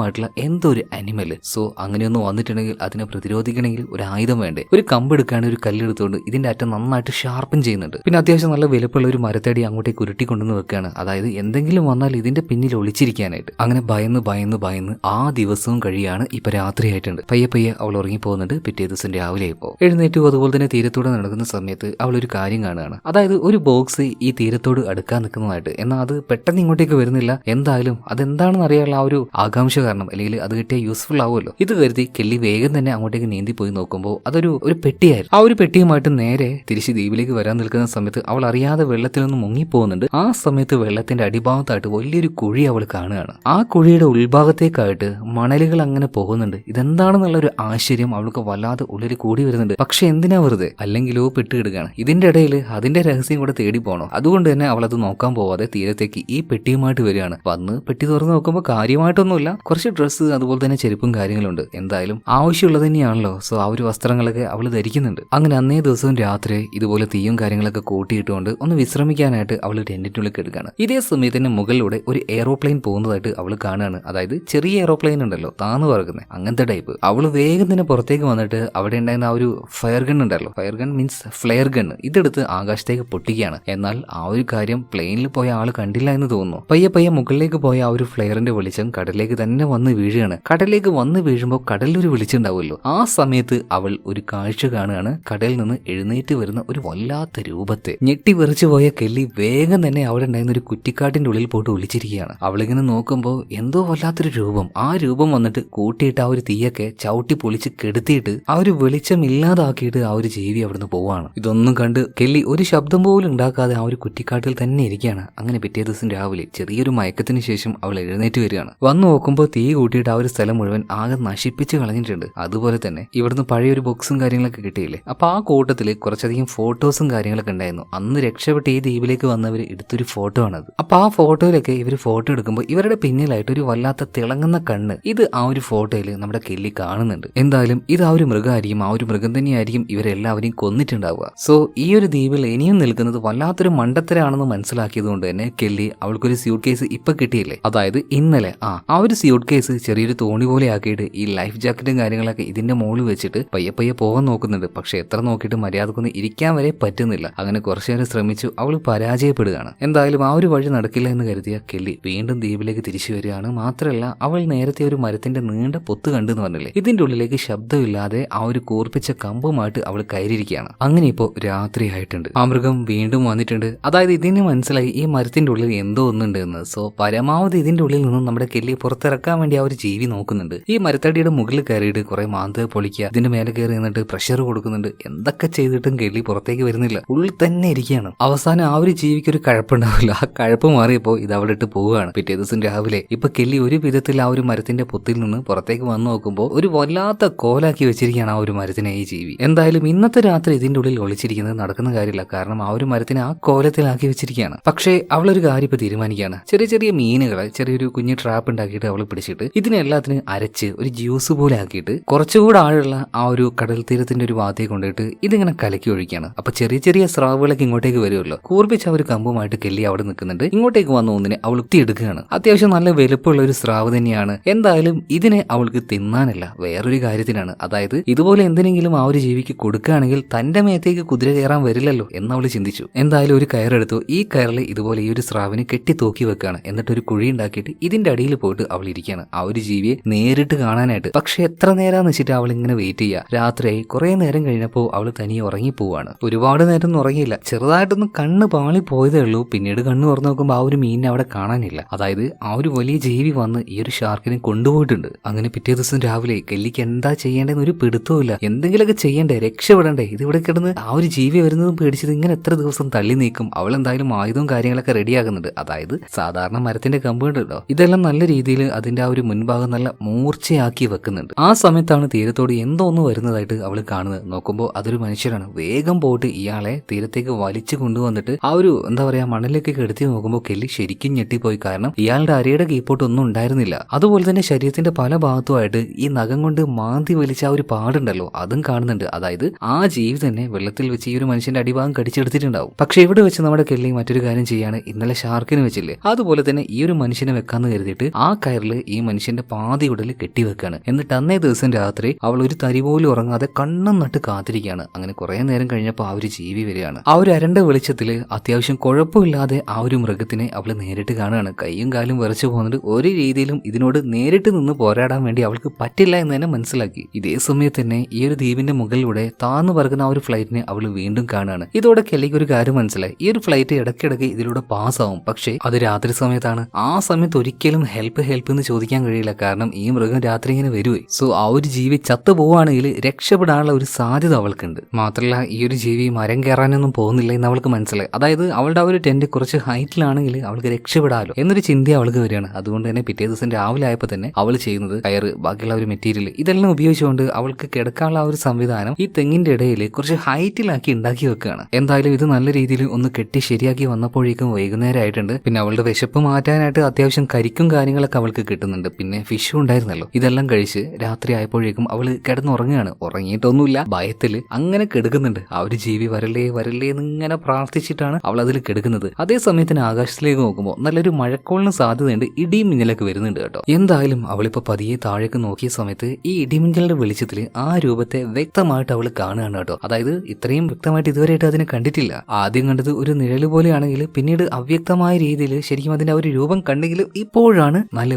മാരകമായിട്ടുള്ള എന്തോ ഒരു അനിമൽ സോ അങ്ങനെയൊന്നും വന്നിട്ടുണ്ടെങ്കിൽ അതിനെ പ്രതിരോധിക്കണമെങ്കിൽ ഒരു ആയുധം വേണ്ടേ? ഒരു കമ്പെടുക്കാണ് ഒരു കല്ലെടുത്തുകൊണ്ട് ഇതിന്റെ അറ്റം നന്നായിട്ട് ഷാർപ്പൻ ചെയ്യുന്നുണ്ട്. പിന്നെ അത്യാവശ്യം നല്ല വിലപ്പുള്ള ഒരു മരത്തടി അങ്ങോട്ടേക്ക് ഉരുട്ടി കൊണ്ടുവന്ന് വെക്കുകയാണ്. അതായത് എന്തെങ്കിലും വന്നാൽ ഇതിന്റെ പിന്നിൽ ഒളിച്ചിരിക്കാനായിട്ട്. അങ്ങനെ ഭയന്ന് ഭയന്ന് ഭയന്ന് ആ ദിവസവും കഴിയാണ് ഇപ്പൊ രാത്രിയായിട്ടുണ്ട്. പയ്യെ പയ്യെ അവൾ ഉറങ്ങി പോകുന്നുണ്ട് പിറ്റേ ദിവസം രാവിലെ ഇപ്പോൾ എഴുന്നേറ്റു അതുപോലെ തന്നെ തീരത്തോടെ നടക്കുന്ന സമയത്ത് അവൾ ഒരു കാര്യം കാണുകയാണ്. അതായത് ഒരു ബോക്സ് ഈ തീരത്തോട് അടുക്കാൻ നിൽക്കുന്നതായിട്ട്. എന്നാൽ അത് പെട്ടെന്ന് ഇങ്ങോട്ടേക്ക് വരുന്നില്ല. എന്തായാലും അതെന്താണെന്ന് അറിയാനുള്ള ആ ഒരു ആകാംക്ഷ അല്ലെങ്കിൽ അത് കിട്ടിയാൽ യൂസ്ഫുൾ ആവുമല്ലോ. ഇത് കരുതി കെല്ലി വേഗം തന്നെ അങ്ങോട്ടേക്ക് നീന്തി പോയി നോക്കുമ്പോൾ അതൊരു ഒരു പെട്ടിയായിരുന്നു. ആ ഒരു പെട്ടിയുമായിട്ട് നേരെ തിരിച്ച് ദ്വീപിലേക്ക് വരാൻ നിൽക്കുന്ന സമയത്ത് അവൾ അറിയാതെ വെള്ളത്തിൽ നിന്ന് മുങ്ങിപ്പോകുന്നുണ്ട്. ആ സമയത്ത് വെള്ളത്തിന്റെ അടിഭാഗത്തായിട്ട് വലിയൊരു കുഴി അവൾ കാണുകയാണ്. ആ കുഴിയുടെ ഉൾഭാഗത്തേക്കായിട്ട് മണലുകൾ അങ്ങനെ പോകുന്നുണ്ട്. ഇതെന്താണെന്നുള്ള ഒരു ആശ്ചര്യം അവൾക്ക് വല്ലാതെ ഉള്ളിൽ കൂടി വരുന്നുണ്ട്. പക്ഷെ എന്തിനാ വെറുതെ? അല്ലെങ്കിലോ പെട്ടുകിടുകയാണ്. ഇതിന്റെ ഇടയിൽ അതിന്റെ രഹസ്യം കൂടെ തേടി പോകണോ അതുകൊണ്ട് തന്നെ അവൾ അത് നോക്കാൻ പോവാതെ തീരത്തേക്ക് ഈ പെട്ടിയുമായിട്ട് വരികയാണ്. വന്ന് പെട്ടി തുറന്ന് നോക്കുമ്പോൾ കാര്യമായിട്ടൊന്നുമില്ല. കുറച്ച് ഡ്രസ്സ് അതുപോലെ തന്നെ ചെരുപ്പും കാര്യങ്ങളുണ്ട്. എന്തായാലും ആവശ്യമുള്ളത് തന്നെയാണല്ലോ. സോ ആ ഒരു വസ്ത്രങ്ങളൊക്കെ അവൾ ധരിക്കുന്നുണ്ട്. അങ്ങനെ അന്നേ ദിവസവും രാത്രി ഇതുപോലെ തീയും കാര്യങ്ങളൊക്കെ കൂട്ടിയിട്ടുകൊണ്ട് ഒന്ന് വിശ്രമിക്കാനായിട്ട് അവൾ ടെന്റിനുള്ളിൽ എടുക്കുകയാണ് ഇതേ സമയത്ത് തന്നെ മുകളിലൂടെ ഒരു എയറോപ്ലെയിൻ പോകുന്നതായിട്ട് അവൾ കാണുകയാണ്. അതായത് ചെറിയ എയറോപ്ലെയിൻ ഉണ്ടല്ലോ താന്ന് പറക്കുന്നത് അങ്ങനത്തെ ടൈപ്പ് അവൾ വേഗം തന്നെ പുറത്തേക്ക് വന്നിട്ട് അവിടെ ഉണ്ടായിരുന്ന ആ ഒരു ഫയർ ഗൺ ഉണ്ടല്ലോ. Fire gun means flare gun ഇതെടുത്ത് ആകാശത്തേക്ക് പൊട്ടിക്കുകയാണ്. എന്നാൽ ആ ഒരു കാര്യം പ്ലെയിനിൽ പോയ ആൾ കണ്ടില്ല എന്ന് തോന്നുന്നു. പയ്യെ പയ്യെ മുകളിലേക്ക് പോയ ആ ഒരു ഫ്ലെയറിന്റെ വെളിച്ചം കടലിലേക്ക് തന്നെ വന്ന് വീഴുകയാണ്. കടലിലേക്ക് വന്ന് വീഴുമ്പോൾ കടലിലൊരു വിളിച്ചുണ്ടാവുമല്ലോ. ആ സമയത്ത് അവൾ ഒരു കാഴ്ച കാണുകയാണ്. കടലിൽ നിന്ന് എഴുന്നേറ്റ് വരുന്ന ഒരു വല്ലാത്ത രൂപത്തെ. ഞെട്ടി വിറച്ചു പോയ കെല്ലി വേഗം തന്നെ അവിടെ ഉണ്ടായിരുന്ന ഒരു കുറ്റിക്കാട്ടിന്റെ ഉള്ളിൽ പോയിട്ട് ഒളിച്ചിരിക്കുകയാണ്. അവളിങ്ങനെ നോക്കുമ്പോൾ എന്തോ വല്ലാത്തൊരു രൂപം. ആ രൂപം വന്നിട്ട് കൂട്ടിയിട്ട് ആ ഒരു തീയൊക്കെ ചവിട്ടി പൊളിച്ച് കെടുത്തിയിട്ട് ആ ഒരു വെളിച്ചം ഇല്ലാതാക്കിയിട്ട് ആ ഒരു ജീവി അവിടുന്ന് പോവാണ് ഇതൊന്നും കണ്ട് കെല്ലി ഒരു ശബ്ദം പോലും ഉണ്ടാക്കാതെ ആ ഒരു കുറ്റിക്കാട്ടിൽ തന്നെ ഇരിക്കുകയാണ്. അങ്ങനെ പിറ്റേ ദിവസം രാവിലെ ചെറിയൊരു മയക്കത്തിന് ശേഷം അവൾ എഴുന്നേറ്റ് വരികയാണ്. വന്നു നോക്കുമ്പോൾ തീ കൂട്ടിയിട്ട് ആ ഒരു സ്ഥലം മുഴുവൻ ആകെ നശിപ്പിച്ച് കളഞ്ഞിട്ടുണ്ട്. അതുപോലെ തന്നെ ഇവിടുന്ന് പഴയ ഒരു ബോക്സും കാര്യങ്ങളൊക്കെ കിട്ടിയില്ലേ? അപ്പൊ ആ കൂട്ടത്തിൽ കുറച്ചധികം ഫോട്ടോസും കാര്യങ്ങളൊക്കെ ഉണ്ടായിരുന്നു. അന്ന് രക്ഷപ്പെട്ട് ഈ ദ്വീപിലേക്ക് വന്നവർ എടുത്തൊരു ഫോട്ടോ ആണത്. അപ്പൊ ആ ഫോട്ടോയിലൊക്കെ ഇവർ ഫോട്ടോ എടുക്കുമ്പോൾ ഇവരുടെ പിന്നിലായിട്ട് ഒരു വല്ലാത്ത തിളങ്ങുന്ന കണ്ണ്. ഇത് ആ ഒരു ഫോട്ടോയിൽ നമ്മുടെ കെല്ലി കാണുന്നുണ്ട്. എന്തായാലും ഇത് ആ ഒരു മൃഗമായിരിക്കും ആ ഒരു മൃഗം തന്നെയായിരിക്കും ഇവരെല്ലാവരെയും കൊന്നിട്ടുണ്ടാവുക. സോ ഈ ഒരു ദ്വീപിൽ ഇനിയും നിൽക്കുന്നത് വല്ലാത്തൊരു മണ്ടത്തരാണെന്ന് മനസ്സിലാക്കിയത് കൊണ്ട് തന്നെ കെല്ലി അവൾക്കൊരു സ്യൂട്ട് കേസ് ഇപ്പൊ കിട്ടിയില്ലേ? അതായത് ഇന്നലെ ആ ആ ഒരു സ്യൂട്ട് കേസ് ചെറിയൊരു തോണി പോലെ ആക്കിയിട്ട് ഈ ലൈഫ് ജാക്കറ്റും കാര്യങ്ങളൊക്കെ ഇതിന്റെ മുകളിൽ വെച്ചിട്ട് പയ്യെ പയ്യെ പോകാൻ നോക്കുന്നുണ്ട്. പക്ഷെ എത്ര നോക്കിയിട്ട് മര്യാദക്കൊന്നും ഇരിക്കാൻ വരെ പറ്റുന്നില്ല. അങ്ങനെ കുറച്ചു നേരം ശ്രമിച്ചു അവൾ പരാജയപ്പെടുകയാണ്. എന്തായാലും ആ ഒരു വഴി നടക്കില്ല എന്ന് കരുതിയ കെല്ലി വീണ്ടും ദ്വീപിലേക്ക് തിരിച്ചു വരികയാണ്. മാത്രമല്ല അവൾ നേരത്തെ ഒരു മരത്തിന്റെ നീണ്ട പൊത്ത് കണ്ടെന്ന് പറഞ്ഞില്ലേ? ഇതിന്റെ ഉള്ളിലേക്ക് ശബ്ദമില്ലാതെ ആ ഒരു കൂർപ്പിച്ച കമ്പുമായിട്ട് അവൾ കയറിയിരിക്കുകയാണ്. അങ്ങനെ ഇപ്പോ രാത്രിയായിട്ടുണ്ട് ആ മൃഗം വീണ്ടും വന്നിട്ടുണ്ട്. അതായത് ഇതിന് മനസ്സിലായി ഈ മരത്തിന്റെ ഉള്ളിൽ എന്തോ ഒന്നുണ്ട് എന്ന്. സോ പരമാവധി ഇതിന്റെ ഉള്ളിൽ നിന്നും നമ്മുടെ കെല്ലി പുറത്തിറക്കാൻ വേണ്ടി ആ ഒരു ജീവി നോക്കുന്നുണ്ട്. ഈ മരത്തടിയുടെ മുകളിൽ കയറിയിട്ട് കുറെ മാന്ത പൊളിക്കുക ഇതിന്റെ മേലെ കയറി നിന്നിട്ട് പ്രഷർ കൊടുക്കുന്നുണ്ട്. എന്തൊക്കെ ചെയ്തിട്ടും കെള്ളി പുറത്തേക്ക് വരുന്നില്ല. ഉള്ളിൽ തന്നെ ഇരിക്കുകയാണ്. അവസാനം ആ ഒരു ജീവിക്ക് ഒരു കഴപ്പുണ്ടാവില്ല. ആ കഴപ്പ് മാറിയപ്പോൾ ഇത് അവിടെ ഇട്ട് പോവുകയാണ്. പിറ്റേ ദിവസം രാവിലെ ഇപ്പൊ കെല്ലി ഒരു വിധത്തിൽ ആ ഒരു മരത്തിന്റെ പൊത്തിൽ നിന്ന് പുറത്തേക്ക് വന്നു നോക്കുമ്പോൾ ഒരു വല്ലാത്ത കോലാക്കി വെച്ചിരിക്കുകയാണ് ആ ഒരു മരത്തിനെ ഈ ജീവി. എന്തായാലും ഇന്നത്തെ രാത്രി ഇതിന്റെ ഉള്ളിൽ ഒളിച്ചിരിക്കുന്നത് നടക്കുന്ന കാര്യമില്ല. കാരണം ആ ഒരു മരത്തിനെ ആ കോലത്തിലാക്കി വെച്ചിരിക്കുകയാണ്. പക്ഷേ അവളൊരു കാര്യം ഇപ്പൊ തീരുമാനിക്കുകയാണ്. ചെറിയ ചെറിയ മീനുകളെ ചെറിയൊരു കുഞ്ഞു ട്രാപ്പ് ഉണ്ടാക്കിയിട്ട് അവൾ പിടിച്ചിട്ട് ഇതിനെല്ലാത്തിനും അരച്ച് ഒരു ജ്യൂസ് പോലെ ആക്കിയിട്ട് കുറച്ചുകൂടെ ആഴുള്ള ആ ഒരു കടൽ തീരത്തിന്റെ ഒരു വാതിയെ കൊണ്ടിട്ട് ഇതിങ്ങനെ കലക്കി ഒഴിക്കുകയാണ്. അപ്പൊ ചെറിയ ചെറിയ സ്രാവുകളൊക്കെ ഇങ്ങോട്ടേക്ക് വരുമല്ലോ. കൂർപ്പിച്ച ആ ഒരു കമ്പുമായിട്ട് കെല്ലി അവിടെ നിൽക്കുന്നുണ്ട്. ഇങ്ങോട്ടേക്ക് വന്ന ഒന്നിനെ അവൾ ഉത്തിയെടുക്കുകയാണ് അത്യാവശ്യം നല്ല വലുപ്പമുള്ള ഒരു സ്രാവ് തന്നെയാണ്. എന്തായാലും ഇതിനെ അവൾക്ക് തിന്നാനല്ല. വേറൊരു കാര്യത്തിനാണ്. അതായത് ഇതുപോലെ എന്തിനെങ്കിലും ആ ഒരു ജീവിക്ക് കൊടുക്കുകയാണെങ്കിൽ തന്റെ മേത്തേക്ക് കുതിര കയറാൻ വരില്ലല്ലോ എന്ന് അവൾ ചിന്തിച്ചു. എന്തായാലും ഒരു കയറെടുത്തു. ഈ കയറിൽ ഇതുപോലെ ഈ ഒരു സ്രാവിനെ കെട്ടി തൂക്കി വെക്കുകയാണ്. എന്നിട്ട് ഒരു കുഴി ഉണ്ടാക്കിയിട്ട് ഇതിന്റെ അടിയിൽ പോയിട്ട് അവൾ ഇരിക്കുകയാണ്. ആ ഒരു ജീവിയെ നേരിട്ട് കാണാനായിട്ട്. പക്ഷെ എത്ര നേരാന്ന് വെച്ചിട്ട് അവൾ ഇങ്ങനെ വെയിറ്റ് ചെയ്യുക രാത്രിയായി കുറെ നേരം കഴിഞ്ഞപ്പോൾ അവൾ തനിയെ ഉറങ്ങി പോവാണ് ഒരുപാട് നേരം ഉറങ്ങിയില്ല. ചെറുതായിട്ടൊന്ന് കണ്ണ് പാളി പോയതേ ഉള്ളൂ. പിന്നീട് കണ്ണ് തുറന്നു നോക്കുമ്പോൾ ആ ഒരു മീനിനെ അവിടെ കാണാനില്ല. അതായത് ആ ഒരു വലിയ ജീവി വന്ന് ഈ ഒരു ഷാർക്കിനെ കൊണ്ടുപോയിട്ടുണ്ട്. അങ്ങനെ പിറ്റേ ദിവസം രാവിലെ കെല്ലിക്ക് എന്താ ചെയ്യേണ്ടതെന്ന് ഒരു പിടുത്തവുമില്ല എന്തെങ്കിലുമൊക്കെ ചെയ്യണ്ടേ? രക്ഷപ്പെടണ്ടേ? ഇത് ഇവിടെ കിടന്ന് ആ ഒരു ജീവി വരുന്നതും പേടിച്ചത് ഇങ്ങനെ എത്ര ദിവസം തള്ളി നീക്കും? അവൾ എന്തായാലും ആയുധവും കാര്യങ്ങളൊക്കെ റെഡിയാകുന്നുണ്ട് അതായത് സാധാരണ മരത്തിന്റെ കമ്പ് ഉണ്ടല്ലോ ഇതെല്ലാം നല്ല രീതിയിൽ അതിന്റെ ഒരു മുൻഭാഗം നല്ല മൂർച്ചയാക്കി വെക്കുന്നുണ്ട്. ആ സമയത്താണ് തീരത്തോട് എന്തോ ഒന്ന് വരുന്നതായിട്ട് അവൾ കാണുന്നത്. നോക്കുമ്പോൾ അതൊരു മനുഷ്യരാണ് വേഗം പോയിട്ട് ഇയാളെ തീരത്തേക്ക് വലിച്ചു കൊണ്ടുവന്നിട്ട് ആ ഒരു എന്താ പറയാ മണലിലേക്ക് കെടുത്തി നോക്കുമ്പോൾ കെല്ലി ശരിക്കും ഞെട്ടിപ്പോയി. കാരണം ഇയാളുടെ അരയുടെ കീപ്പോട്ട് ഒന്നും ഉണ്ടായിരുന്നില്ല. അതുപോലെ തന്നെ ശരീരത്തിന്റെ പല ഭാഗത്തുമായിട്ട് ഈ നഖം കൊണ്ട് മാന്തി വലിച്ച ആ ഒരു പാടുണ്ടല്ലോ അതും കാണുന്നുണ്ട്. അതായത് ആ ജീവി തന്നെ വെള്ളത്തിൽ വെച്ച് ഈ ഒരു മനുഷ്യന്റെ അടിഭാഗം കടിച്ചെടുത്തിട്ടുണ്ടാവും. പക്ഷെ ഇവിടെ വെച്ച് നമ്മുടെ കെല്ലി മറ്റൊരു കാര്യം ചെയ്യാണ്. ഇന്നലെ ഷാർക്കിന് വെച്ചില്ലേ? അതുപോലെ തന്നെ ഈ ഒരു മനുഷ്യനെ വെക്കാന്ന് കരുതിയിട്ട് ആ കയറിൽ ഈ മനുഷ്യന്റെ പാതി ഉടൽ കെട്ടിവെക്കാണ്. എന്നിട്ട് അന്നേ ദിവസം രാത്രി അവൾ ഒരു തരി പോലും ഉറങ്ങാതെ കണ്ണും നട്ട് കാത്തിരിക്കുകയാണ്. അങ്ങനെ കുറെ നേരം കഴിഞ്ഞപ്പോൾ ആ ഒരു ജീവി വരികയാണ്. ആ ഒരു അരണ്ട വെളിച്ചത്തിൽ അത്യാവശ്യം കുഴപ്പമില്ലാതെ ആ ഒരു മൃഗത്തിനെ അവൾ നേരിട്ട് കാണുകയാണ്. കൈയും കാലും വിറച്ചു പോകുന്നത് ഒരു രീതിയിലും ഇതിനോട് നേരിട്ട് നിന്ന് പോരാടാൻ വേണ്ടി അവൾക്ക് പറ്റില്ല എന്ന് തന്നെ മനസ്സിലാക്കി. ഇതേ സമയത്ത് തന്നെ ഈ ഒരു ദ്വീപിന്റെ മുകളിലൂടെ താന്നു പറക്കുന്ന ആ ഒരു ഫ്ലൈറ്റിനെ അവൾ വീണ്ടും കാണുകയാണ്. ഇതോടെ കെല്ലിക്ക് ഒരു കാര്യം മനസ്സിലായി. ഈ ഒരു ഫ്ലൈറ്റ് ഇടയ്ക്കിടയ്ക്ക് ഇതിലൂടെ പാസ് ആവും പക്ഷേ അത് രാത്രി സമയത്താണ്. ആ സമയത്ത് ഒരിക്കലും ഹെൽപ്പ് ഹെൽപ്പ് എന്ന് ചോദിക്കാൻ കഴിയില്ല. കാരണം ഈ മൃഗം രാത്രി ഇങ്ങനെ വരുവേ. സോ ആ ഒരു ജീവി ചത്തു പോവുകയാണെങ്കിൽ രക്ഷപ്പെടാനുള്ള ഒരു സാധ്യത അവൾക്കുണ്ട്. മാത്രമല്ല ഈ ഒരു ജീവി മരം കയറാനൊന്നും പോകുന്നില്ല എന്ന് അവൾക്ക് മനസ്സിലായി. അതായത് അവളുടെ ആ ഒരു ടെന്റ് കുറച്ച് ഹൈറ്റിലാണെങ്കിൽ അവൾക്ക് രക്ഷപ്പെടാലോ എന്നൊരു ചിന്ത അവൾക്ക് വരികയാണ്. അതുകൊണ്ട് തന്നെ പിറ്റേ ദിവസം രാവിലെ ആയപ്പോൾ തന്നെ അവൾ ചെയ്യുന്നത് കയറ് ബാക്കിയുള്ള ഒരു മെറ്റീരിയൽ ഇതെല്ലാം ഉപയോഗിച്ചുകൊണ്ട് അവൾക്ക് കിടക്കാനുള്ള ഒരു സംവിധാനം ഈ തെങ്ങിന്റെ ഇടയിൽ കുറച്ച് ഹൈറ്റിലാക്കി ഉണ്ടാക്കി വെക്കുകയാണ്. എന്തായാലും ഇത് നല്ല രീതിയിൽ ഒന്ന് കെട്ടി ശരിയാക്കി വന്നപ്പോഴേക്കും വൈകുന്നേരമായിട്ടുണ്ട് പിന്നെ അവളുടെ വിശപ്പ് മാറ്റാനായിട്ട് അത്യാവശ്യം കരിക്കും കാര്യങ്ങളൊക്കെ അവൾക്ക് കിട്ടുന്നുണ്ട്. പിന്നെ ഫിഷും ഉണ്ടായിരുന്നല്ലോ. ഇതെല്ലാം കഴിച്ച് രാത്രി ആയപ്പോഴേക്കും അവൾ കിടന്നുറങ്ങുകയാണ്. ഉറങ്ങിയിട്ടൊന്നുമില്ല. ഭയത്തിൽ അങ്ങനെ കിടക്കുന്നുണ്ട്. ആ ഒരു ജീവി വരല്ലേ വരല്ലേ എന്ന് ഇങ്ങനെ പ്രാർത്ഥിച്ചിട്ടാണ് അവൾ അതിൽ കിടക്കുന്നത്. അതേ സമയത്തിന് ആകാശത്തിലേക്ക് നോക്കുമ്പോൾ നല്ലൊരു മഴക്കോളിന് സാധ്യതയുണ്ട്. ഇടിമിന്നലൊക്കെ മിന്നലൊക്കെ വരുന്നുണ്ട് കേട്ടോ. എന്തായാലും അവളിപ്പോ പതിയെ താഴേക്ക് നോക്കിയ സമയത്ത് ഈ ഇടിമിന്നലിന്റെ വെളിച്ചത്തിൽ ആ രൂപത്തെ വ്യക്തമായിട്ട് അവൾ കാണുകയാണ് കേട്ടോ. അതായത് ഇത്രയും വ്യക്തമായിട്ട് ഇതുവരെയായിട്ട് അതിനെ കണ്ടിട്ടില്ല. ആദ്യം കണ്ടത് ഒരു നിഴൽ പോലെയാണെങ്കിൽ പിന്നീട് അവ്യക്തമായ രീതിയിൽ ശരിക്കും അതിന്റെ ആ ഒരു രൂപം കണ്ടെങ്കിലും ഇപ്പോഴാണ് നല്ല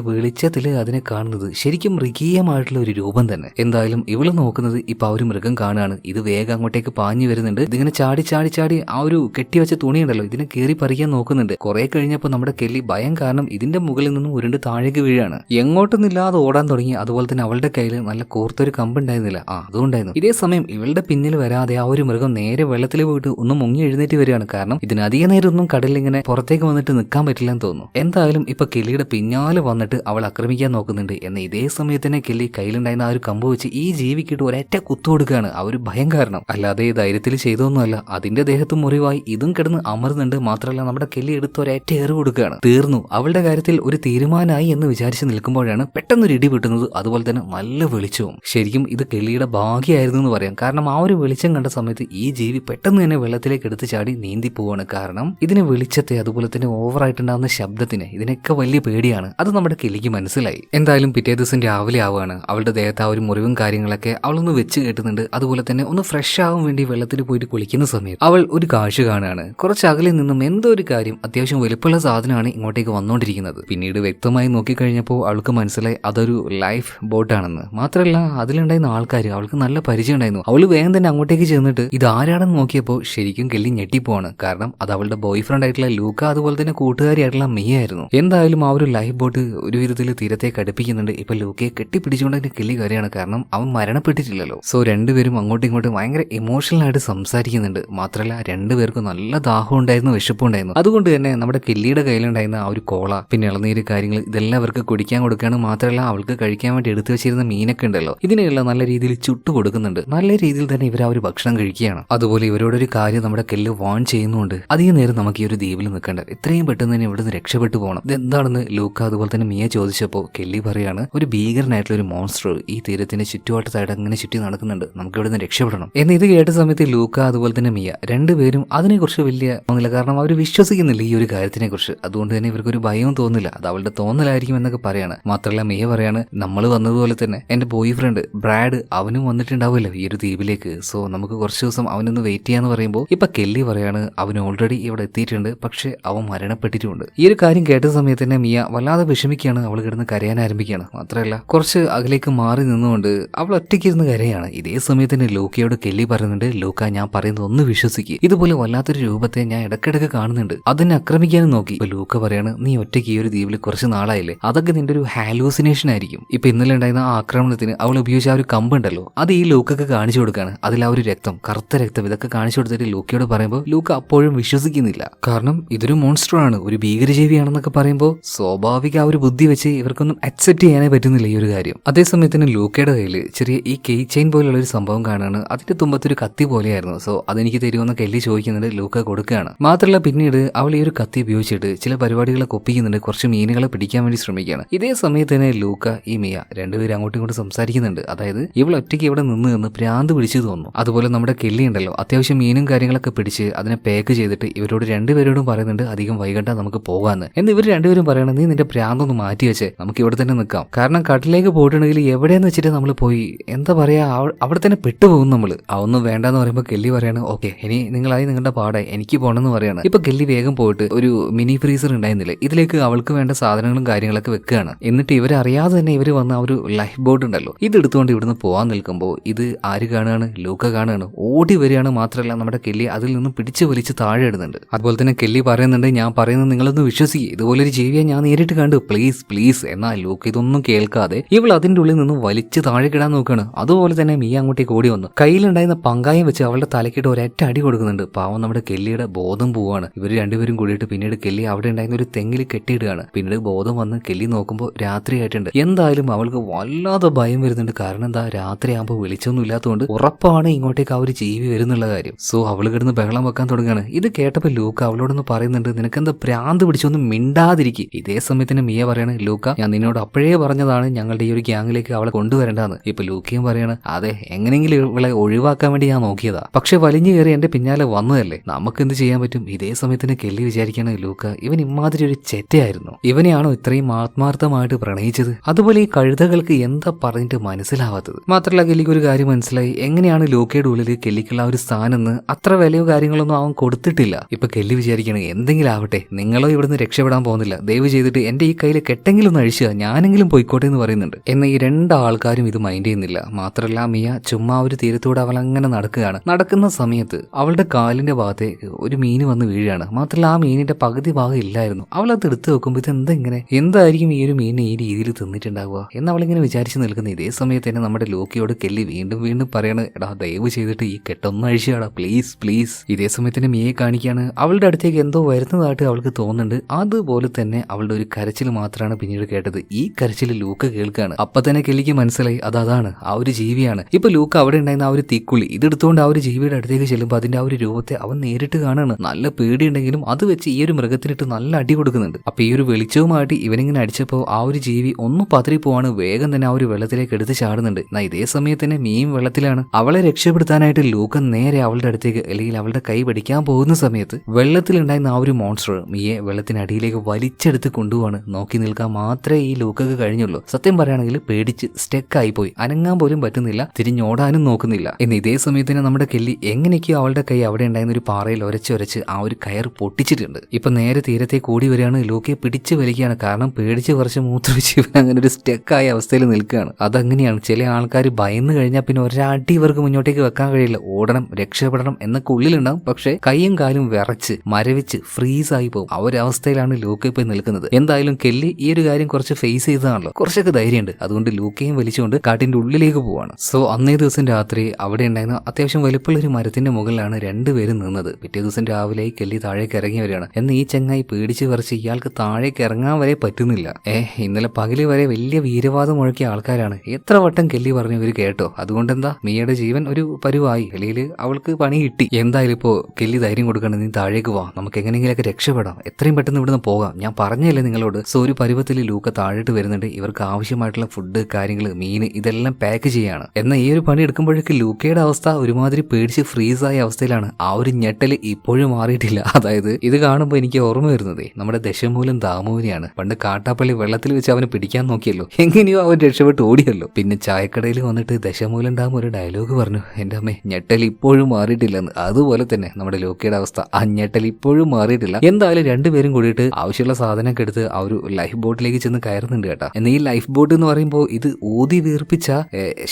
വെളിച്ചത്തിൽ അതിനെ കാണുന്നത് ശരിക്കും മൃഗീയമായിട്ടുള്ള ഒരു രൂപം തന്നെ. എന്തായാലും ഇവൾ നോക്കുന്നത് ഇപ്പൊ ആ ഒരു മൃഗം കാണുകയാണ്. ഇത് വേഗം അങ്ങോട്ടേക്ക് പാഞ്ഞു വരുന്നുണ്ട്. ഇതിങ്ങനെ ചാടി ചാടി ചാടി ആ ഒരു കെട്ടിവെച്ച തുണിയുണ്ടല്ലോ ഇതിനെ കയറി പറിക്കാൻ നോക്കുന്നുണ്ട്. കുറെ കഴിഞ്ഞപ്പോൾ നമ്മുടെ കെല്ലി ഭയം കാരണം ഇതിന്റെ മുകളിൽ നിന്നും ഉരുണ്ട് താഴേക്ക് വീഴാണ്. എങ്ങോട്ടൊന്നില്ലാതെ ഓടാൻ തുടങ്ങി. അതുപോലെ തന്നെ അവളുടെ കയ്യിൽ നല്ല കോർത്തൊരു കമ്പ് ഉണ്ടായിരുന്നില്ല ആ അതുകൊണ്ടായിരുന്നു. ഇതേ സമയം ഇവളുടെ പിന്നിൽ വരാതെ ആ ഒരു മൃഗം നേരെ വെള്ളത്തിൽ പോയിട്ട് ഒന്ന് മുങ്ങി എഴുന്നേറ്റ് വരികയാണ്. കാരണം ഇതിന് അധിക നേരം ഒന്നും കടലിൽ ഇങ്ങനെ പുറത്തേക്ക് വന്നിട്ട് നിൽക്കാൻ പറ്റില്ലെന്ന് തോന്നുന്നു. എന്തായാലും ഇപ്പൊ കെല്ലിയുടെ പിന്നാലെ വന്നിട്ട് അവൾ ആക്രമിക്കാൻ നോക്കുന്നുണ്ട്. എന്ന ഇതേ സമയത്ത് തന്നെ കെല്ലി കയ്യിലുണ്ടായിരുന്ന ആ ഒരു കമ്പ് വെച്ച് ഈ ജീവിക്കിട്ട് ഒരൊറ്റ കുത്തു കൊടുക്കുകയാണ്. ആ ഒരു ഭയം കാരണം. അല്ലാതെ ധൈര്യത്തിൽ ചെയ്തൊന്നുമല്ല. അതിന്റെ ദേഹത്ത് മുറിവായി ഇതും കിടന്ന് അമർന്നുണ്ട്. മാത്രമല്ല നമ്മുടെ കെല്ലി എടുത്ത് ഒരേറ്റ ഏറ് കൊടുക്കുകയാണ്. തീർന്നു. അവളുടെ കാര്യത്തിൽ ഒരു തീരുമാനമായി എന്ന് വിചാരിച്ച് നിൽക്കുമ്പോഴാണ് പെട്ടെന്ന് ഒരു ഇടി വിട്ടുന്നത് അതുപോലെ തന്നെ നല്ല വെളിച്ചവും. ശരിക്കും ഇത് കെല്ലിയുടെ ഭാഗ്യമായിരുന്നു എന്ന് പറയാം. കാരണം ആ ഒരു വെളിച്ചം കണ്ട സമയത്ത് ഈ ജീവി പെട്ടെന്ന് തന്നെ വെള്ളത്തിലേക്ക് എടുത്ത് ചാടി നീന്തി പോവാണ്. കാരണം ഇതിനെ വെളിച്ചത്തെ അതുപോലെ തന്നെ ഓവറായിട്ടുണ്ടാകുന്ന ശബ്ദത്തിന് ഇതിനൊക്കെ വലിയ പേടിയാണ്. അത് നമ്മുടെ കെല്ലിക്ക് മനസ്സിലായി. എന്തായാലും പിറ്റേ ദിവസം രാവിലെ ആവുകയാണ്. അവളുടെ ദേഹത്ത് ആ ഒരു മുറിവും കാര്യങ്ങളൊക്കെ അവളൊന്ന് വെച്ച് കേട്ടുന്നുണ്ട് അതുപോലെ തന്നെ ഒന്ന് ഫ്രഷ് ആവാൻ വേണ്ടി വെള്ളത്തിൽ പോയിട്ട് കുളിക്കുന്ന സമയത്ത് അവൾ ഒരു കാഴ്ച കാണുകയാണ്. കുറച്ച് അകലിൽ നിന്നും എന്തോ ഒരു കാര്യം അത്യാവശ്യം വലുപ്പമുള്ള സാധനമാണ് ഇങ്ങോട്ടേക്ക് വന്നുകൊണ്ടിരിക്കുന്നത് പിന്നീട് വ്യക്തമായി നോക്കിക്കഴിഞ്ഞപ്പോൾ അവൾക്ക് മനസ്സിലായി അതൊരു ലൈഫ് ബോട്ടാണെന്ന് മാത്രമല്ല അതിലുണ്ടായിരുന്ന ആൾക്കാർ അവൾക്ക് നല്ല പരിചയം ഉണ്ടായിരുന്നു. അവൾ വേഗം തന്നെ അങ്ങോട്ടേക്ക് ചെന്നിട്ട് ഇത് ആരാണെന്ന് നോക്കിയപ്പോൾ ശരിക്കും കെല്ലി ഞെട്ടിപ്പോവാണ്. കാരണം അത് അവളുടെ ബോയ് ഫ്രണ്ട് ആയിട്ടുള്ള ലൂക്ക അതുപോലെ തന്നെ കൂട്ടുകാരിയായിട്ടുള്ള മിയ ആയിരുന്നു. എന്തായാലും ആ ഒരു ലൈഫ് ബോട്ട് ഒരു വിധത്തിൽ തീരത്തേക്ക് അടുപ്പിക്കുന്നുണ്ട് ഇപ്പൊ ലൂക്കയെ കെട്ടിപ്പിടിച്ചുകൊണ്ട് അതിന്റെ കിളി കയറിയാണ്. കാരണം അവൻ മരണപ്പെട്ടിട്ടില്ലല്ലോ. സോ രണ്ടുപേരും അങ്ങോട്ടും ഇങ്ങോട്ടും ഭയങ്കര ഇമോഷണൽ ആയിട്ട് സംസാരിക്കുന്നുണ്ട്. മാത്രമല്ല രണ്ടുപേർക്കും നല്ല ദാഹം ഉണ്ടായിരുന്നു വിശപ്പും ഉണ്ടായിരുന്നു അതുകൊണ്ട് തന്നെ നമ്മുടെ കെല്ലിയുടെ കയ്യിലുണ്ടായിരുന്ന ആ ഒരു കോള പിന്നെ ഇളനീര് കാര്യങ്ങൾ ഇതെല്ലാം അവർക്ക് കുടിക്കാൻ കൊടുക്കുകയാണ്. മാത്രമല്ല അവൾക്ക് കഴിക്കാൻ വേണ്ടി എടുത്തു വെച്ചിരുന്ന മീനൊക്കെ ഉണ്ടല്ലോ. ഇതിനെയുള്ള നല്ല രീതിയിൽ ചുട്ടു കൊടുക്കുന്നുണ്ട്. നല്ല രീതിയിൽ തന്നെ ഇവർ ആ ഒരു ഭക്ഷണം കഴിക്കുകയാണ്. അതുപോലെ ഇവരോടൊരു കാര്യം നമ്മുടെ കെല്ല് വാൺ ചെയ്യുന്നുണ്ട്. അധികം നേരം നമുക്ക് ഈ ഒരു ദ്വീപിൽ നിൽക്കേണ്ട. എത്രയും പെട്ടെന്ന് തന്നെ ഇവിടുന്ന് രക്ഷപ്പെട്ടു പോകണം. ഇതെന്താണെന്ന് ലൂക്ക അതുപോലെ തന്നെ മിയ ചോദിച്ചപ്പോൾ കെല്ലി പറയാണ് ഒരു ഭീകരനായിട്ടുള്ള ഒരു മോൺസ്റ്റർ ഈ തീരത്തിന്റെ ചുറ്റുവട്ടത്തായിട്ട് അങ്ങനെ ചുറ്റി നടക്കുന്നുണ്ട്. നമുക്ക് ഇവിടെ നിന്ന് രക്ഷപ്പെടണം. എന്ന് ഇത് കേട്ട സമയത്ത് ലൂക്ക അതുപോലെ തന്നെ മിയ രണ്ടുപേരും അതിനെക്കുറിച്ച് വലിയ ഒന്നുമില്ല കാരണം അവർ വിശ്വസിക്കുന്നില്ല ഈ ഒരു കാര്യത്തിനെ കുറിച്ച് അതുകൊണ്ട് തന്നെ ഇവർക്ക് ഒരു ഭയവും തോന്നില്ല അത് അവളുടെ തോന്നലായിരിക്കും എന്നൊക്കെ പറയാണ്. മാത്രമല്ല മിയ പറയാണ് നമ്മൾ വന്നതുപോലെ തന്നെ എന്റെ ബോയ് ഫ്രണ്ട് ബ്രാഡ് അവനും വന്നിട്ടുണ്ടാവുമല്ലോ ഈ ഒരു ദ്വീപിലേക്ക്. സോ നമുക്ക് കുറച്ച് ദിവസം അവനൊന്ന് വെയിറ്റ് ചെയ്യാന്ന് പറയുമ്പോൾ ഇപ്പൊ കെല്ലി പറയാണ് അവൻ ഓൾറെഡി ഇവിടെ എത്തിയിട്ടുണ്ട്. പക്ഷെ അവൻ മരണപ്പെട്ടിട്ടുണ്ട്. ഈ ഒരു കാര്യം കേട്ട സമയത്ത് തന്നെ മിയ വല്ലാതെ വിഷമിക്കുകയാണ് അവൾ കിടന്ന് കരയാൻ ആരംഭിക്കുകയാണ്. മാത്രമല്ല കുറച്ച് അകലേക്ക് മാറി നിന്നുകൊണ്ട് അവൾ ഒറ്റയ്ക്ക് ഇരുന്ന് കരയാണ്. ഇതേ സമയത്ത് തന്നെ ലൂക്കയോട് കെല്ലി പറയുന്നുണ്ട് ലൂക്ക ഞാൻ പറയുന്നത് ഒന്ന് വിശ്വസിക്കുക ഇതുപോലെ വല്ലാത്തൊരു രൂപത്തെ ഞാൻ ഇടയ്ക്കിടയ്ക്ക് കാണുന്നുണ്ട്. അതിനെ ആക്രമിക്കാനും നോക്കി. ഇപ്പൊ ലൂക്ക പറയാണ് നീ ഒറ്റയ്ക്ക് ഈ ഒരു ദ്വീപിൽ കുറച്ച് നാളായില്ലേ? അതൊക്കെ നിന്റെ ഒരു ഹാലൂസിനേഷൻ ആയിരിക്കും. ഇപ്പൊ ഇന്നലെ ഉണ്ടായിരുന്ന ആ ആക്രമണത്തിന് അവൾ ഉപയോഗിച്ച ആ ഒരു കമ്പുണ്ടല്ലോ അത് ഈ ലൂക്കൊക്കെ കാണിച്ചു കൊടുക്കാണ്. അതിൽ ആ ഒരു രക്തം കറുത്ത രക്തം ഇതൊക്കെ കാണിച്ചു കൊടുത്തിട്ട് ലൂക്കയോട് പറയുമ്പോൾ ലൂക്ക അപ്പോഴും വിശ്വസിക്കുന്നില്ല. കാരണം ഇതൊരു മോൺസ്റ്റർ ആണ്. ഒരു ഭീകരജീവിയാണെന്നൊക്കെ പറയുമ്പോൾ സ്വാഭാവിക ആ ഒരു ബുദ്ധി വെച്ച് ഇവർക്കൊന്നും അക്സെപ്റ്റ് ചെയ്യാനേ പറ്റുന്നില്ല ഈ ഒരു കാര്യം. അതേസമയത്ത് തന്നെ ലൂക്കയുടെ കയ്യിൽ ചെറിയ ഈ കെയ് ചെയിൻ പോലുള്ള ഒരു സംഭവം കാണാണ്. അതിന്റെ തുമ്പത്തൊരു കത്തി പോലെയായിരുന്നു. സോ അതെനിക്ക് തരുമെന്ന് കെല്ലി ചോദിക്കുന്നുണ്ട് ലൂക്ക കൊടുക്കുകയാണ്. മാത്രമല്ല പിന്നീട് അവൾ ഈ ഒരു കത്തി ഉപയോഗിച്ചിട്ട് ചില പരിപാടികളൊക്കെ ഒപ്പിക്കുന്നുണ്ട് കുറച്ച് മീനുകളെ പിടിക്കാൻ വേണ്ടി ശ്രമിക്കുകയാണ്. ഇതേ സമയത്ത് തന്നെ ലൂക്ക ഈ മിയ രണ്ടുപേരും അങ്ങോട്ടും ഇങ്ങോട്ടും സംസാരിക്കുന്നുണ്ട്. അതായത് ഇവൾ ഒറ്റയ്ക്ക് ഇവിടെ നിന്ന് നിന്ന് പ്രാന്ത് പിടിച്ചു തോന്നുന്നു. അതുപോലെ നമ്മുടെ കെല്ലി ഉണ്ടല്ലോ അത്യാവശ്യം മീനും കാര്യങ്ങളൊക്കെ പിടിച്ച് അതിനെ പാക്ക് ചെയ്തിട്ട് ഇവരോട് രണ്ടുപേരോടും പറയുന്നുണ്ട് അധികം വൈകണ്ട നമുക്ക് പോകാന്ന്. എന്ന് ഇവർ രണ്ടുപേരും പറയണം നീ നിന്റെ പ്രാന്തൊന്ന് മാറ്റി വെച്ചേ നമുക്ക് ഇവിടെ തന്നെ നിൽക്കാം. കാരണം കടലിലേക്ക് പോയിട്ടുണ്ടെങ്കിൽ എവിടെയെന്ന് വെച്ചിട്ട് നമ്മൾ പോയി? എന്താ പറയാ? അവിടെ തന്നെ പെട്ടുപോകും നമ്മൾ അതൊന്നും വേണ്ടെന്ന് പറയുമ്പോൾ കെല്ലി പറയാണ് ഓക്കെ ഇനി നിങ്ങളായി നിങ്ങളുടെ പാടായി. എനിക്ക് പോകണമെന്ന് പറയാണ്. ഇപ്പൊ കെല്ലി വേഗം പോയിട്ട് ഒരു മിനി ഫ്രീസർ ഉണ്ടായിരുന്നില്ലേ? ഇതിലേക്ക് അവൾക്ക് വേണ്ട സാധനങ്ങളും കാര്യങ്ങളൊക്കെ വെക്കുകയാണ്. എന്നിട്ട് ഇവരറിയാതെ തന്നെ ഇവർ വന്ന ഒരു ലൈഫ് ബോട്ട് ഉണ്ടല്ലോ. ഇത് എടുത്തുകൊണ്ട് ഇവിടുന്ന് പോകാൻ നിൽക്കുമ്പോൾ ഇത് ആര് കാണുകയാണ്? ലൂക്ക കാണുകയാണ്. ഓടി വരികയാണ് മാത്രമല്ല നമ്മുടെ കെല്ലി അതിൽ നിന്ന് പിടിച്ചു വലിച്ച് താഴെ ഇടുന്നുണ്ട്. അതുപോലെ തന്നെ കെല്ലി പറയുന്നുണ്ട് ഞാൻ പറയുന്നത് നിങ്ങളൊന്ന് വിശ്വസിക്കുക ഇതുപോലൊരു ജീവിയെ ഞാൻ നേരിട്ട് കണ്ടു. പ്ലീസ് പ്ലീസ് എന്നാൽ ലൂക്ക് ഇതൊന്നും കേൾക്കാതെ ഇവൾ അതിന്റെ ഉള്ളിൽ നിന്ന് വലിച്ചു താഴെ കിടാൻ നോക്കുകയാണ്. അതുപോലെ തന്നെ മീ അങ്ങോട്ടേക്ക് ഓടി വന്നു. കയ്യിലുണ്ടായിരുന്ന പങ്കായം വെച്ച് അവളുടെ തലക്കിട്ട് ഒരൊറ്റ അടി കൊടുക്കുന്നുണ്ട്. പാവം നമ്മുടെ കെല്ലിയുടെ ബോധം പോവാണ് ഇവർ രണ്ടുപേരും കൂടിയിട്ട് പിന്നീട് കെല്ലി അവിടെ ഉണ്ടായിരുന്ന ഒരു തെങ്ങിൽ കെട്ടിയിടുകയാണ്. പിന്നീട് ബോധം വന്ന് കെല്ലി നോക്കുമ്പോൾ രാത്രിയായിട്ടുണ്ട്. എന്തായാലും അവൾക്ക് വല്ലാതെ ഭയം വരുന്നുണ്ട്. കാരണം എന്താ രാത്രിയാകുമ്പോൾ വെളിച്ചൊന്നും ഇല്ലാത്തതുകൊണ്ട് ഉറപ്പാണ് ഇങ്ങോട്ടേക്ക് ആ ഒരു ജീവി വരുന്നുള്ള കാര്യം. സോ അവൾ കിടന്ന് ബഹളം വെക്കാൻ തുടങ്ങുകയാണ്. ഇത് കേട്ടപ്പോൾ ലൂക്ക് അവളോടൊന്ന് പറയുന്നുണ്ട് നിനക്കെന്താ പ്രാന്ത് പിടിച്ചൊന്നും മിണ്ടാതിരിക്കും. ഇതേ സമയത്തിന് മിയ പറയാണ് ലൂക്ക ഞാൻ നിന്നോട് അപ്പോഴേ പറഞ്ഞതാണ് ഞങ്ങളുടെ ഈ ഒരു ഗ്യാങ്ങിലേക്ക് അവളെ കൊണ്ടുവരേണ്ടതെന്ന്. ഇപ്പൊ ലൂക്കയും പറയാണ് അതെ എങ്ങനെയെങ്കിലും ഇവളെ ഒഴിവാക്കാൻ വേണ്ടി ഞാൻ നോക്കിയതാ. പക്ഷെ വലിഞ്ഞു കയറി എന്റെ പിന്നാലെ വന്നതല്ലേ? നമുക്ക് എന്ത് ചെയ്യാൻ പറ്റും? ഇതേ സമയത്തിന് കെല്ലി വിചാരിക്കണ ലൂക്ക. ഇവൻ ഇമാതിരി ഒരു ചെറ്റയായിരുന്നു. ഇവനെയാണോ ഇത്രയും ആത്മാർത്ഥമായിട്ട് പ്രണയിച്ചത്? അതുപോലെ ഈ കഴുതകൾക്ക് എന്താ പറഞ്ഞിട്ട് മനസ്സിലാവാത്തത്? മാത്രമല്ല കെല്ലിക്ക് ഒരു കാര്യം മനസ്സിലായി. എങ്ങനെയാണ് ലൂക്കയുടെ ഉള്ളിൽ കെല്ലിക്കുള്ള ഒരു സ്ഥാനെന്ന് അത്ര വിലയോ കാര്യങ്ങളൊന്നും അവൻ കൊടുത്തിട്ടില്ല. ഇപ്പൊ കെല്ലി വിചാരിക്കണേ എന്തെങ്കിലും ആവട്ടെ നിങ്ങളോ ഇവിടുന്ന് രക്ഷപ്പെടാൻ പോകുന്നില്ല. ദയവ് ചെയ്തിട്ട് എന്റെ ഈ കയ്യിൽ കെട്ടെങ്കിലും ഒന്ന് അഴിച്ചുക ഞാനെങ്കിലും പോയിക്കോട്ടെ എന്ന് പറയുന്നുണ്ട്. എന്ന ഈ രണ്ടാൾക്കാരും ഇത് മൈൻഡ് ചെയ്യുന്നില്ല. മാത്രമല്ല മിയ ചുമ്മാ ഒരു തീരത്തൂടെ അവൾ അങ്ങനെ നടക്കുകയാണ്. നടക്കുന്ന സമയത്ത് അവളുടെ കാലിന്റെ ഭാഗത്തേക്ക് ഒരു മീൻ വന്ന് വീഴുകയാണ്. മാത്രമല്ല ആ മീനിന്റെ പകുതി ഭാഗം ഇല്ലായിരുന്നു. അവൾ അത് എടുത്തു വെക്കുമ്പോൾ ഇത് എന്താ ഇങ്ങനെ? എന്തായിരിക്കും ഈ ഒരു മീനിനെ ഈ രീതിയിൽ തിന്നിട്ടുണ്ടാവുക? എന്ന് അവളിങ്ങനെ വിചാരിച്ച് നിൽക്കുന്ന. ഇതേ സമയത്ത് തന്നെ നമ്മുടെ ലോക്കിയോട് കെല്ലി വീണ്ടും വീണ്ടും പറയണ എടാ ദയവ് ചെയ്തിട്ട് ഈ കെട്ടൊന്ന് അഴിച്ചാടാ പ്ലീസ് പ്ലീസ് ഇതേ സമയത്ത് തന്നെ മിയെ കാണിക്കുകയാണ്. അവളുടെ അടുത്തേക്ക് എന്തോ വരുന്നതായിട്ട് അവൾക്ക് തോന്നുന്നുണ്ട്. അതുപോലെ തന്നെ അവളുടെ ഒരു കരച്ചിൽ മാത്രമാണ് പിന്നീട് കേട്ടത് ഈ കരച്ചിൽ ലൂക്ക് കേൾക്കുകയാണ് അപ്പൊ തന്നെ കെല്ലിക്ക് മനസ്സിലായി അത് അതാണ് ആ ഒരു ജീവിയാണ്. ഇപ്പൊ ലൂക്ക് അവിടെ ഉണ്ടായിരുന്ന ആ ഒരു തീക്കുളി ഇതെടുത്തുകൊണ്ട് ആ ഒരു ജീവിയുടെ അടുത്തേക്ക് ചെല്ലുമ്പോൾ അതിന്റെ ആ ഒരു രൂപത്തെ അവൻ നേരിട്ട് കാണാണ്. നല്ല പേടിയുണ്ടെങ്കിലും അത് വെച്ച് ഈ ഒരു മൃഗത്തിനിട്ട് നല്ല അടി കൊടുക്കുന്നുണ്ട്. അപ്പൊ ഈ ഒരു വെളിച്ചവുമായിട്ട് ഇവനിങ്ങനെ അടിച്ചപ്പോൾ ആ ഒരു ജീവി ഒന്ന് പതറി പോവാണ് വേഗം തന്നെ ആ ഒരു വെള്ളത്തിലേക്ക് എടുത്ത് ചാടുന്നുണ്ട്. എന്നാൽ ഇതേ സമയത്ത് തന്നെ മീൻ വെള്ളത്തിലാണ്. അവളെ രക്ഷപ്പെടുത്താനായിട്ട് ലൂക്ക് നേരെ അവളുടെ അടുത്തേക്ക് അല്ലെങ്കിൽ അവളുടെ കൈ പിടിക്കാൻ പോകുന്ന സമയത്ത് വെള്ളത്തിലുണ്ടായിരുന്ന ആ ഒരു മോൺസ്റ്റർ മീയെ വെള്ളത്തിനടിയിലേക്ക് വലിച്ചെടുത്ത് കൊണ്ടുപോവാണ്. നോക്കി നിൽക്കാൻ മാത്രമേ ഈ ലൂക്കക്ക് കഴിഞ്ഞുള്ളൂ. സത്യം പറയുകയാണെങ്കിൽ പേടിച്ച് സ്റ്റെക്ക് ആയി പോയി. അനങ്ങാൻ പോലും പറ്റുന്നില്ല. തിരിഞ്ഞോടാനും നോക്കുന്നില്ല. എന്ന് ഇതേ സമയത്ത് തന്നെ നമ്മുടെ കെല്ലി എങ്ങനെയൊക്കെയോ അവളുടെ കൈ അവിടെ ഉണ്ടായിരുന്ന ഒരു പാറയിൽ ഒരച്ചൊരച്ച് ആ ഒരു കയർ പൊട്ടിച്ചിട്ടുണ്ട്. ഇപ്പൊ നേരെ തീരത്തെ കൂടി വരികയാണ്. ലൂക്കയെ പിടിച്ച് വലിക്കുകയാണ്. കാരണം പേടിച്ച് കുറച്ച് മൂത്രവെച്ച് ഇവൻ അങ്ങനെ ഒരു സ്റ്റെക്കായ അവസ്ഥയിൽ നിൽക്കുകയാണ്. അതങ്ങനെയാണ്. ചില ആൾക്കാർ ഭയന്ന് കഴിഞ്ഞാൽ പിന്നെ ഒരടി ഇവർക്ക് മുന്നോട്ടേക്ക് വെക്കാൻ കഴിയില്ല. ഓടണം രക്ഷപ്പെടണം എന്നൊക്കെ ഉള്ളിലുണ്ടാവും. പക്ഷേ കൈയും കാലും വിറച്ച് മരവിച്ച് ഫ്രീസ് ആയി പോകും ആ ഒരു അവസ്ഥയിലാണ് ലൂക്ക ഇപ്പോൾ നിൽക്കുന്നത്. എന്തായാലും കെല്ലി ഈ ഒരു കാര്യം കുറച്ച് ഫേസ് ചെയ്തതാണല്ലോ. കുറച്ചൊക്കെ ധൈര്യമുണ്ട്. അതുകൊണ്ട് ലൂക്കയും വലിച്ചുകൊണ്ട് കാട്ടിന്റെ ഉള്ളിലേക്ക് പോവാണ്. സോ അന്നേ ദിവസം രാത്രി അവിടെ ഉണ്ടായിരുന്ന അത്യാവശ്യം വലുപ്പമുള്ള ഒരു മരത്തിന്റെ മുകളിലാണ് രണ്ടുപേരും നിന്നത്. പിറ്റേ ദിവസം രാവിലെ കെല്ലി താഴേക്ക് ഇറങ്ങി വരികയാണ് എന്ന് ഈ ചങ്ങായി പേടിച്ച് പറിച്ച് ഇയാൾക്ക് താഴേക്ക് ഇറങ്ങാൻ വരെ പറ്റുന്നില്ല. ഏ ഇന്നലെ പകൽ വരെ വലിയ വീരവാദം മുഴക്കിയ ആൾക്കാരാണ്. എത്ര വട്ടം കെല്ലി പറഞ്ഞു ഇവർ കേട്ടോ. അതുകൊണ്ട് എന്താ മിയയുടെ ജീവൻ ഒരു പരുവായി. അല്ലെങ്കിൽ അവൾക്ക് പണി കിട്ടി. എന്തായാലും ഇപ്പോ കെല്ലി ധൈര്യം കൊടുക്കണം നീ താഴേക്ക് വാ. നമുക്ക് എങ്ങനെയെങ്കിലൊക്കെ രക്ഷപ്പെടാം. എത്രയും പെട്ടെന്ന് ഇവിടുന്ന് പോകാം. ഞാൻ പറഞ്ഞല്ലേ നിങ്ങളോട്. സോ ഒരു പരുവത്തിൽ ലൂക്ക താഴോട്ട് വരുന്നുണ്ട്. ഇവർക്ക് ആവശ്യമായിട്ടുള്ള ഫുഡ് കാര്യങ്ങൾ മീൻ ഇതെല്ലാം പാക്ക് ചെയ്യാണ്. എന്നാൽ ഈ ഒരു പണി എടുക്കുമ്പോഴേക്ക് ലൂക്കയുടെ അവസ്ഥ ഒരുമാതിരി പേടിച്ച് ഫ്രീസ് ആയ അവസ്ഥയിലാണ്. ആ ഒരു ഞെട്ടൽ ഇപ്പോഴും മാറിയിട്ടില്ല. അതായത് ഇത് കാണുമ്പോൾ എനിക്ക് ഓർമ്മ വരുന്നത് നമ്മുടെ ദശമൂലം ദാമോദരിയാണ് പണ്ട് കാട്ടാപ്പള്ളി വെള്ളത്തിൽ വെച്ച് അവനെ പിടിക്കാൻ നോക്കിയല്ലോ. എങ്ങനെയോ അവൻ രക്ഷപ്പെട്ട് ഓടിയല്ലോ. പിന്നെ ചായക്കടയിൽ വന്നിട്ട് ദശമൂലം ഡാം ഒരു ഡയലോഗ് പറഞ്ഞു. എന്റെ അമ്മേ ഞെട്ടൽ ഇപ്പോഴും മാറിയിട്ടില്ലെന്ന്. അതുപോലെ തന്നെ നമ്മുടെ ലോക്കിയുടെ അവസ്ഥ. ആ ഞെട്ടൽ ഇപ്പോഴും മാറിയിട്ടില്ല. എന്തായാലും രണ്ടുപേരും കൂടിയിട്ട് ആവശ്യമുള്ള സാധനമൊക്കെ എടുത്ത് ആ ഒരു ലൈഫ് ബോട്ടിലേക്ക് ചെന്ന് കയറുന്നുണ്ട് കേട്ടോ. എന്നാൽ ഈ ലൈഫ് ബോട്ട് എന്ന് പറയുമ്പോൾ ഇത് ഊതി വീർപ്പിച്ച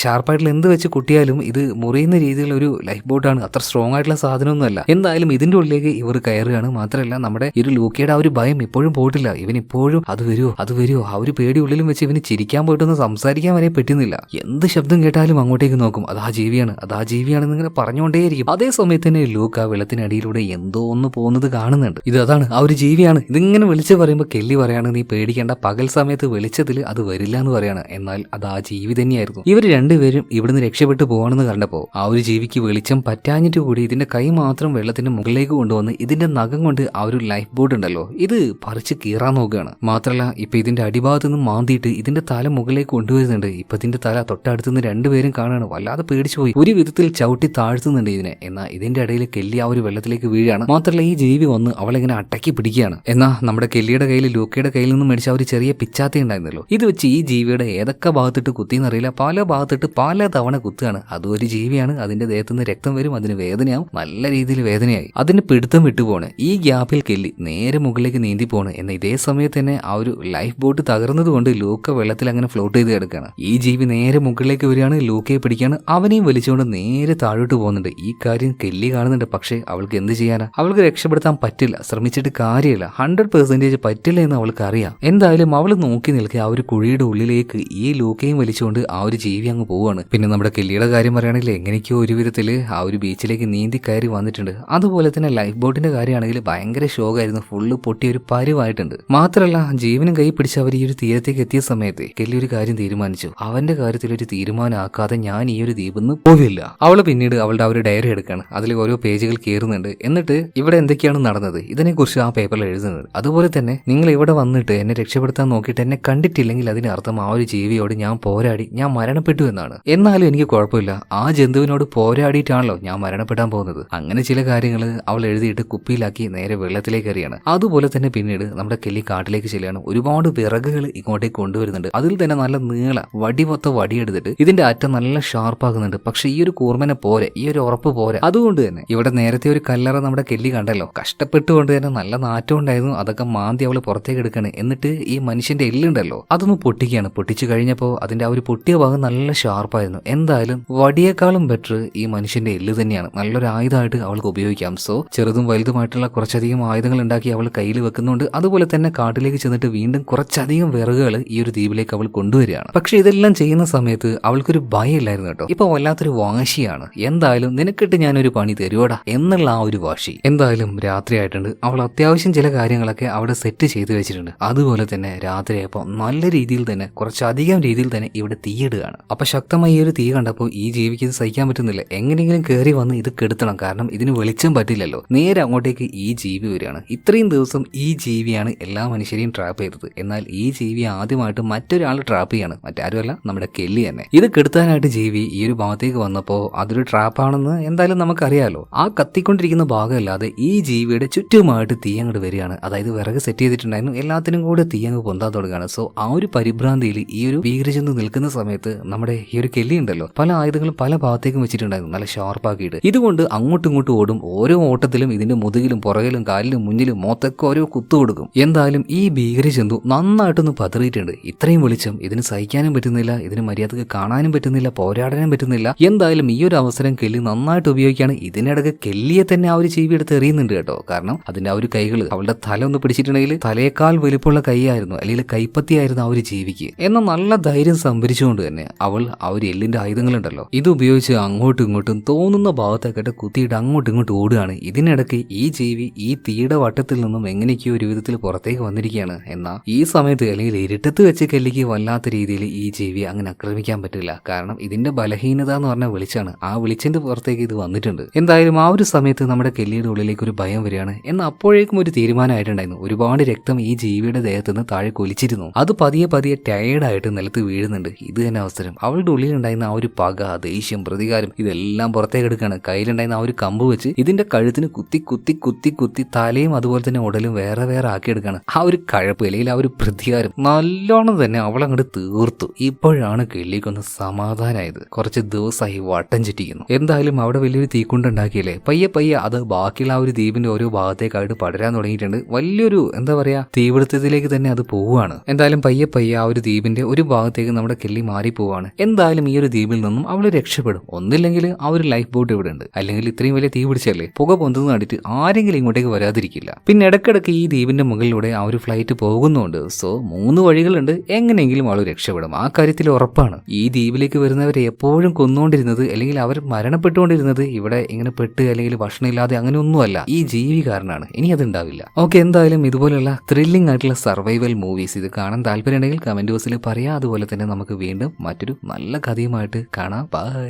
ഷാർപ്പായിട്ടുള്ള എന്ത് വെച്ച് കുട്ടിയാലും ഇത് മുറിയുന്ന രീതിയിലുള്ള ഒരു ലൈഫ് ബോട്ടാണ് അത്ര സ്ട്രോങ് ആയിട്ടുള്ള സാധനമൊന്നുമല്ല എന്തായാലും ഇതിന്റെ ഉള്ളിലേക്ക് ഇവർ കയറുകയാണ്. മാത്രമല്ല നമ്മുടെ ഈ ഒരു ലൂക്കയുടെ ആ ഒരു ഭയം ഇപ്പോഴും പോയിട്ടില്ല. ഇവൻ ഇപ്പോഴും അത് വരുമോ അത് വരുമോ ആ ഒരു പേടി ഉള്ളിലും വെച്ച് ഇവന് ചിരിക്കാൻ പോയിട്ടൊന്നും സംസാരിക്കാൻ വരെ പറ്റുന്നില്ല. എന്ത് ശബ്ദം കേട്ടാലും അങ്ങോട്ടേക്ക് നോക്കും. അത് ആ ജീവിയാണ് അത് ആ ജീവിയാണെന്ന് ഇങ്ങനെ പറഞ്ഞുകൊണ്ടേയിരിക്കും. അതേ സമയത്ത് തന്നെ ലൂക്ക് ആ വെള്ളത്തിനടിയിലൂടെ എന്തോ ഒന്ന് പോകുന്നത് കാണുന്നുണ്ട്. ഇത് അതാണ് ആ ഒരു ജീവിയാണ്. ഇതിങ്ങനെ വിളിച്ച് പറയുമ്പോൾ കെല്ലി പറയാണ് നീ പേടിക്കേണ്ട പകൽ പകൽ സമയത്ത് വെളിച്ചത്തിൽ അത് വരില്ല എന്ന് പറയാണ്. എന്നാൽ അത് ആ ജീവി തന്നെയായിരുന്നു. ഇവർ രണ്ടുപേരും ഇവിടുന്ന് രക്ഷപ്പെട്ടു പോകണമെന്ന് കണ്ടപ്പോൾ ആ ഒരു ജീവിക്ക് വെളിച്ചം പറ്റാഞ്ഞിട്ട് കൂടി ഇതിന്റെ കൈ മാത്രം വെള്ളത്തിന്റെ മുകളിലേക്ക് കൊണ്ടുവന്ന് ഇതിന്റെ നഖം കൊണ്ട് ആ ഒരു ലൈഫ് ബോർഡ് ഉണ്ടല്ലോ ഇത് പറിച്ച് കീറാൻ നോക്കുകയാണ്. മാത്രമല്ല ഇപ്പൊ ഇതിന്റെ അടിഭാഗത്ത് നിന്ന് മാന്തിയിട്ട് ഇതിന്റെ തല മുകളിലേക്ക് കൊണ്ടുവരുന്നുണ്ട്. ഇപ്പൊ ഇതിന്റെ തല തൊട്ടടുത്ത് നിന്ന് രണ്ടുപേരും കാണാണ്. വല്ലാതെ പേടിച്ചു പോയി. ഒരു വിധത്തിൽ ചവിട്ടി താഴ്ത്തുന്നുണ്ട് ഇതിനെ. എന്നാൽ ഇതിന്റെ ഇടയിൽ കെല്ലി ആ ഒരു വെള്ളത്തിലേക്ക് വീഴാണ് മാത്രമല്ല ഈ ജീവി വന്ന് അവളിങ്ങനെ അടക്കി പിടിക്കുകയാണ്. എന്നാ നമ്മുടെ കെല്ലിയുടെ കയ്യിൽ ലൂക്കയുടെ കയ്യിൽ നിന്നും മേടിച്ച ഒരു ചെറിയ പിച്ചാത്തി ഉണ്ടായിരുന്നല്ലോ. ഇത് വെച്ച് ഈ ജീവിയുടെ ഏതൊക്കെ ഭാഗത്തിട്ട് കുത്തിയെന്നറിയില്ല പല ഭാഗത്തിട്ട് പല തവണ കുത്തുകയാണ്. അതും ഒരു ജീവിയാണ്. അതിന്റെ ദേഹത്ത് നിന്ന് രക്തം വരും. അതിന് വേദനയാവും. നല്ല രീതിയിൽ വേദനയായി. അതിന് പിടുത്തം വിട്ടുപോണ് ഈ ഗ്യാപ്പിൽ കെല്ലി നേരെ മുകളിലേക്ക് നീന്തി പോണ്. എന്ന ഇതേ സമയത്ത് തന്നെ ആ ഒരു ലൈഫ് ബോട്ട് തകർന്നതുകൊണ്ട് ലൂക്ക വെള്ളത്തിൽ അങ്ങനെ ഫ്ലോട്ട് ചെയ്ത് കിടക്കുകയാണ് ഈ ജീവി നേരെ മുകളിലേക്ക് വരികയാണ്. ലൂക്കയെ പിടിക്കുകയാണ് അവനെയും വലിച്ചുകൊണ്ട് നേരെ താഴോട്ട് പോകുന്നുണ്ട്. ഈ കാര്യം കെല്ലി കാണുന്നുണ്ട്. പക്ഷേ അവൾക്ക് എന്ത് ചെയ്യാനാ? അവൾക്ക് രക്ഷപ്പെടുത്താൻ പറ്റില്ല. ശ്രമിച്ചിട്ട് കാര്യമില്ല. ഹൺഡ്രഡ് പെർസെന്റേജ് പറ്റില്ല എന്ന് അവൾക്ക് അറിയാം എന്തായാലും അവൾ നോക്കി നിൽക്കുക. ആ ഒരു കുഴിയുടെ ഉള്ളിലേക്ക് ഈ ലൂക്കയും വലിച്ചുകൊണ്ട് ആ ഒരു ജീവി അങ്ങ് പോവാണ് പിന്നെ നമ്മുടെ കെല്ലിയുടെ കാര്യം പറയുകയാണെങ്കിൽ എങ്ങനെയൊക്കെയോ ഒരു വിധത്തിൽ ആ ഒരു ബീച്ചിലേക്ക് നീന്തി കയറി വന്നിട്ടുണ്ട്. അതുപോലെ തന്നെ ലൈഫ് ബോട്ടിന്റെ കാര്യമാണെങ്കിൽ ഭയങ്കര ഷോക്കായിരുന്നു ഫുള്ള് പൊട്ടി ഒരു പരിവായിട്ടുണ്ട്. മാത്രമല്ല ജീവനും കൈ പിടിച്ച് അവർ ഈ ഒരു തീരത്തേക്ക് എത്തിയ സമയത്ത് കെല്ലി ഒരു കാര്യം തീരുമാനിച്ചു. അവന്റെ കാര്യത്തിൽ ഒരു തീരുമാനമാക്കാതെ ഞാൻ ഈ ഒരു ദ്വീപിൽ നിന്ന് പോവില്ല. അവൾ പിന്നീട് അവളുടെ ആ ഒരു ഡയറി എടുക്കാണ് അതിൽ ഓരോ പേജുകൾ കയറുന്നുണ്ട്. എന്നിട്ട് ഇവിടെ എന്തൊക്കെയാണ് നടന്നത്? ഇതിനെക്കുറിച്ച് ആ പേപ്പറിൽ എഴുതുന്നത് അതുപോലെ തന്നെ നിങ്ങൾ ഇവിടെ വന്നിട്ട് എന്നെ രക്ഷപ്പെടുത്താൻ നോക്കിയിട്ട് എന്നെ കണ്ടിട്ടില്ലെങ്കിൽ അതിന് അർത്ഥം ആ ഒരു ജീവിയോട് ഞാൻ പോരാടി ഞാൻ മരണപ്പെട്ടു എന്നാണ്. എന്നാലും എനിക്ക് കുഴപ്പമില്ല. ആ ജന്തുവിനോട് പോരാടിയിട്ടാണല്ലോ ഞാൻ മരണപ്പെടാൻ പോകുന്നത്. അങ്ങനെ ചില കാര്യങ്ങൾ അവൾ എഴുതിയിട്ട് കുപ്പിയിലാക്കി നേരെ വെള്ളത്തിലേക്ക് എറിയാണ്. അതുപോലെ തന്നെ പിന്നീട് നമ്മുടെ കെല്ലി കാട്ടിലേക്ക് ചെല്ലുകയാണ്. ഒരുപാട് വിറകുകൾ ഇങ്ങോട്ടേക്ക് കൊണ്ടുവരുന്നുണ്ട്. അതിൽ തന്നെ നല്ല നീള വടിപൊത്ത വടിയെടുത്തിട്ട് ഇതിന്റെ അറ്റം നല്ല ഷാർപ്പാക്കുന്നുണ്ട് പക്ഷെ ഈ ഒരു കൂർമനെ പോരെ ഈ ഒരു ഉറപ്പ് പോരെ അതുകൊണ്ട് തന്നെ ഇവിടെ നേരത്തെ ഒരു കല്ലറ നമ്മുടെ കെല്ലി കണ്ടല്ലോ. കഷ്ടപ്പെട്ടുകൊണ്ട് തന്നെ നല്ല നാറ്റം ഉണ്ടായിരുന്നു. അതൊക്കെ മാന്തി അവൾ പുറത്തേക്ക് എടുക്കണേ. എന്നിട്ട് ഈ മനുഷ്യന്റെ എല്ലുണ്ടല്ലോ അതൊന്ന് പൊട്ടിക്കുകയാണ്. പൊട്ടിച്ചു കഴിഞ്ഞപ്പോൾ അതിന്റെ ആ ഒരു പൊട്ടിയ ഭാഗം നല്ല ഷാർപ്പായിരുന്നു എന്തായാലും വടിയേക്കാളും ബെറ്റർ ഈ മനുഷ്യന്റെ എല്ല് തന്നെയാണ്. നല്ലൊരു ആയുധമായിട്ട് അവൾക്ക് ഉപയോഗിക്കാം. സോ ചെറുതും വലുതുമായിട്ടുള്ള കുറച്ചധികം ആയുധങ്ങൾ ഉണ്ടാക്കി അവൾ കയ്യിൽ വെക്കുന്നുണ്ട്. അതുപോലെ തന്നെ കാട്ടിലേക്ക് ചെന്നിട്ട് വീണ്ടും കുറച്ചധികം വിറകുകൾ ഈ ഒരു ദ്വീപിലേക്ക് അവൾ കൊണ്ടുവരികയാണ്. പക്ഷെ ഇതെല്ലാം ചെയ്യുന്ന സമയത്ത് അവൾക്കൊരു ഭയമില്ലായിരുന്നു കേട്ടോ. ഇപ്പൊ വല്ലാത്തൊരു വാശിയാണ്. എന്തായാലും നിനക്കിട്ട് ഞാനൊരു പണി തരുവടാ എന്നുള്ള ആ ഒരു വാശി. എന്തായാലും രാത്രിയായിട്ടുണ്ട് അവൾ അത്യാവശ്യം ചില കാര്യങ്ങളൊക്കെ അവിടെ സെറ്റ് ചെയ്തു വെച്ചിട്ടുണ്ട്. അതുപോലെ തന്നെ രാത്രിയായപ്പോൾ നല്ല രീതിയിൽ തന്നെ കുറച്ചധികം രീതിയിൽ തന്നെ ഇവിടെ തീയിടുകയാണ്. അപ്പൊ ശക്തമായി ഈ ഒരു തീ കണ്ടപ്പോൾ ഈ ജീവിക്ക് ഇത് സഹിക്കാൻ പറ്റുന്നില്ല. എങ്ങനെയെങ്കിലും കയറി വന്ന് ഇത് കെടുത്തണം. കാരണം ഇതിന് വെളിച്ചം പറ്റില്ലല്ലോ. നേരെ അങ്ങോട്ടേക്ക് ഈ ജീവി വരികയാണ്. ഇത്രയും ദിവസം ഈ ജീവിയാണ് എല്ലാ മനുഷ്യരെയും ട്രാപ്പ് ചെയ്തത്. എന്നാൽ ഈ ജീവി ആദ്യമായിട്ട് മറ്റൊരാൾ ട്രാപ്പ് ചെയ്യാണ്. മറ്റാരുമല്ല നമ്മുടെ കെല്ലി തന്നെ. ഇത് കെടുത്താനായിട്ട് ജീവി ഈ ഒരു ഭാഗത്തേക്ക് വന്നപ്പോൾ അതൊരു ട്രാപ്പാണെന്ന് എന്തായാലും നമുക്കറിയാലോ. ആ കത്തിക്കൊണ്ടിരിക്കുന്ന ഭാഗമല്ലാതെ ഈ ജീവിയുടെ ചുറ്റുമായിട്ട് തീ അങ്ങോട്ട് വരികയാണ്. അതായത് വിറക് സെറ്റ് ചെയ്തിട്ടുണ്ടായിരുന്നു. എല്ലാത്തിനും കൂടെ തീ അങ്ങ് പൊന്താൻ തുടങ്ങുകയാണ്. സോ ആ ഒരു പരിഭ്രാന്തിയിൽ ഈ ഒരു ഭീകരജന്തു നിൽക്കുന്ന സമയത്ത് നമ്മുടെ ഈ ഒരു കെല്ലി ഉണ്ടല്ലോ പല ആയുധങ്ങളും പല ഭാഗത്തേക്കും വെച്ചിട്ടുണ്ടായിരുന്നു നല്ല ഷാർപ്പാക്കിയിട്ട് ഇതുകൊണ്ട് അങ്ങോട്ടും ഇങ്ങോട്ടും ഓടും ഓരോ ഓട്ടത്തിലും ഇതിന്റെ മുതുകിലും പുറകിലും കാലിലും മുന്നിലും മൊത്തൊക്കെ ഓരോ കുത്തു കൊടുക്കും. എന്തായാലും ഈ ഭീകരചന്തു നന്നായിട്ടൊന്ന് പതറിയിട്ടുണ്ട്. ഇത്രയും വെളിച്ചം ഇതിന് സഹിക്കാനും പറ്റുന്നില്ല ഇതിന് മര്യാദയ്ക്ക് കാണാനും പറ്റുന്നില്ല പോരാടാനും പറ്റുന്നില്ല. എന്തായാലും ഈ ഒരു അവസരം കെല്ലി നന്നായിട്ട് ഉപയോഗിക്കുകയാണ്. ഇതിനിടക്ക് കെല്ലിയെ തന്നെ ആ ഒരു ജീവി എടുത്ത് എറിയുന്നുണ്ട് കേട്ടോ. കാരണം അതിന്റെ ആ ഒരു കൈകൾ അവളുടെ തല ഒന്ന് പിടിച്ചിട്ടുണ്ടെങ്കിൽ തലയേക്കാൾ വലിപ്പമുള്ള കൈയായിരുന്നു. അല്ലെങ്കിൽ കൈപ്പത്തിയായിരുന്നു ആ ഒരു ജീവിക്ക്. എന്ന നല്ല ധൈര്യം സംഭരിച്ചുകൊണ്ട് തന്നെ അവൾ ആ ഒരു എല്ലിന്റെ ആയുധങ്ങളുണ്ടല്ലോ. ഇത് ഉപയോഗിച്ച് അങ്ങോട്ടും ഇങ്ങോട്ടും തോന്നുന്ന ഭാഗത്തേക്കിട്ട് കുത്തിയിട്ട് അങ്ങോട്ടും ഇങ്ങോട്ടും ഓടുകയാണ്. ഇതിനിടയ്ക്ക് ഈ ജീവി ഈ തീയുടെ വട്ടത്തിൽ നിന്നും എങ്ങനെയൊക്കെയോ ഒരു വിധത്തിൽ പുറത്തേക്ക് വന്നിരിക്കുകയാണ്. എന്നാൽ ഈ സമയത്ത് അല്ലെങ്കിൽ ഇരുട്ടത്ത് വെച്ച് കല്ലിക്ക് വല്ലാത്ത രീതിയിൽ ഈ ജീവി അങ്ങനെ ആക്രമിക്കാൻ പറ്റില്ല. കാരണം ഇതിന്റെ ബലഹീനത എന്ന് പറഞ്ഞ വിളിച്ചാണ്. ആ വിളിച്ചിന്റെ പുറത്തേക്ക് ഇത് വന്നിട്ടുണ്ട്. എന്തായാലും ആ ഒരു സമയത്ത് നമ്മുടെ കെല്ലിയുടെ ഉള്ളിലേക്ക് ഒരു ഭയം വരികയാണ്. എന്നാൽ അപ്പോഴേക്കും ഒരു തീരുമാനമായിട്ടുണ്ടായിരുന്നു. ഒരുപാട് രക്തം ഈ ജീവിയുടെ ദേഹത്ത് നിന്ന് താഴെ കൊലിച്ചിരുന്നു. അത് പതിയെ പതിയെ ടയേർഡായിട്ട് നിലത്ത് വീഴുന്നുണ്ട്. ഇത് തന്നെ അവസരം. അവളുടെ ഉള്ളിലുണ്ടായിരുന്ന ആ ഒരു പക ദേഷ്യം പ്രതികാരം ഇതെല്ലാം പുറത്തേക്ക് എടുക്കുകയാണ് കയ്യിലുണ്ടായിരുന്ന ആ ഒരു കമ്പ് വെച്ച് ഇതിന്റെ കഴുത്തിന് കുത്തി കുത്തി കുത്തി കുത്തി തലയും അതുപോലെ തന്നെ ഉടലും വേറെ വേറെ ആക്കിയെടുക്കാണ്. ആ ഒരു കഴപ്പ് അല്ലെങ്കിൽ ആ ഒരു പ്രതികാരം നല്ലോണം തന്നെ അവൾ അങ്ങോട്ട് തീർത്തു. ഇപ്പോഴാണ് കിള്ളിക്കൊന്ന് സമാധാനമായത് കുറച്ച് ദിവസമായി വട്ടം ചുറ്റിക്കുന്നു. എന്തായാലും അവിടെ വലിയൊരു തീക്കുണ്ടുണ്ടാക്കിയല്ലേ പയ്യെ പയ്യെ അത് ബാക്കിയുള്ള ആ ഒരു ദ്വീപിന്റെ ഓരോ ഭാഗത്തേക്കായിട്ട് പടരാൻ തുടങ്ങിയിട്ടുണ്ട്. വലിയൊരു എന്താ പറയാ തീപിടുത്തത്തിലേക്ക് തന്നെ അത് പോവുകയാണ്. എന്തായാലും പയ്യെ പയ്യെ ആ ഒരു ദ്വീപിന്റെ ഒരു ഭാഗത്തേക്ക് നമ്മുടെ കെല്ലി മാറി പോവാണ് എന്തായാലും ഈ ഒരു ദ്വീപിൽ നിന്നും അവൾ രക്ഷപ്പെടും. ഒന്നില്ലെങ്കിൽ ആ ഒരു ലൈഫ് ബോട്ട് ഇവിടെ ഉണ്ട്. അല്ലെങ്കിൽ ഇത്രയും വലിയ തീ പിടിച്ചല്ലേ? പുക പൊന്തുന്ന നടിട്ട് ആരെങ്കിലും ഇങ്ങോട്ടേക്ക് വരാതിരിക്കില്ല. പിന്നെ ഇടക്കിടക്ക് ഈ ദ്വീപിന്റെ മുകളിലൂടെ ആ ഒരു ഫ്ലൈറ്റ് പോകുന്നുണ്ട്. സോ മൂന്ന് വഴികളുണ്ട്. എങ്ങനെയെങ്കിലും അവൾ രക്ഷപ്പെടും. ആ കാര്യത്തിൽ ഉറപ്പാണ്. ഈ ദ്വീപിലേക്ക് വരുന്നവരെ എപ്പോഴും കൊന്നുകൊണ്ടിരുന്നത് അല്ലെങ്കിൽ അവർ മരണപ്പെട്ടുകൊണ്ടിരുന്നത് ഇവിടെ ഇങ്ങനെ പെട്ട് അല്ലെങ്കിൽ ഭക്ഷണമില്ലാതെ അങ്ങനെ ഒന്നുമല്ല ഈ ജീവി കാരണമാണ് ഇനി അത് ഉണ്ടാവില്ല. ഓക്കെ എന്തായാലും ഇതുപോലെയുള്ള ത്രില്ലിംഗ് ആയിട്ടുള്ള സർവൈവൽ മൂവീസ് ഇത് കാണാൻ താല്പര്യമുണ്ടെങ്കിൽ കമന്റ് ബോക്സിൽ പറയാം. അതുപോലെ തന്നെ നമുക്ക് വീണ്ടും മറ്റൊരു നല്ല കഥയുമായിട്ട് കാണാം. ബൈ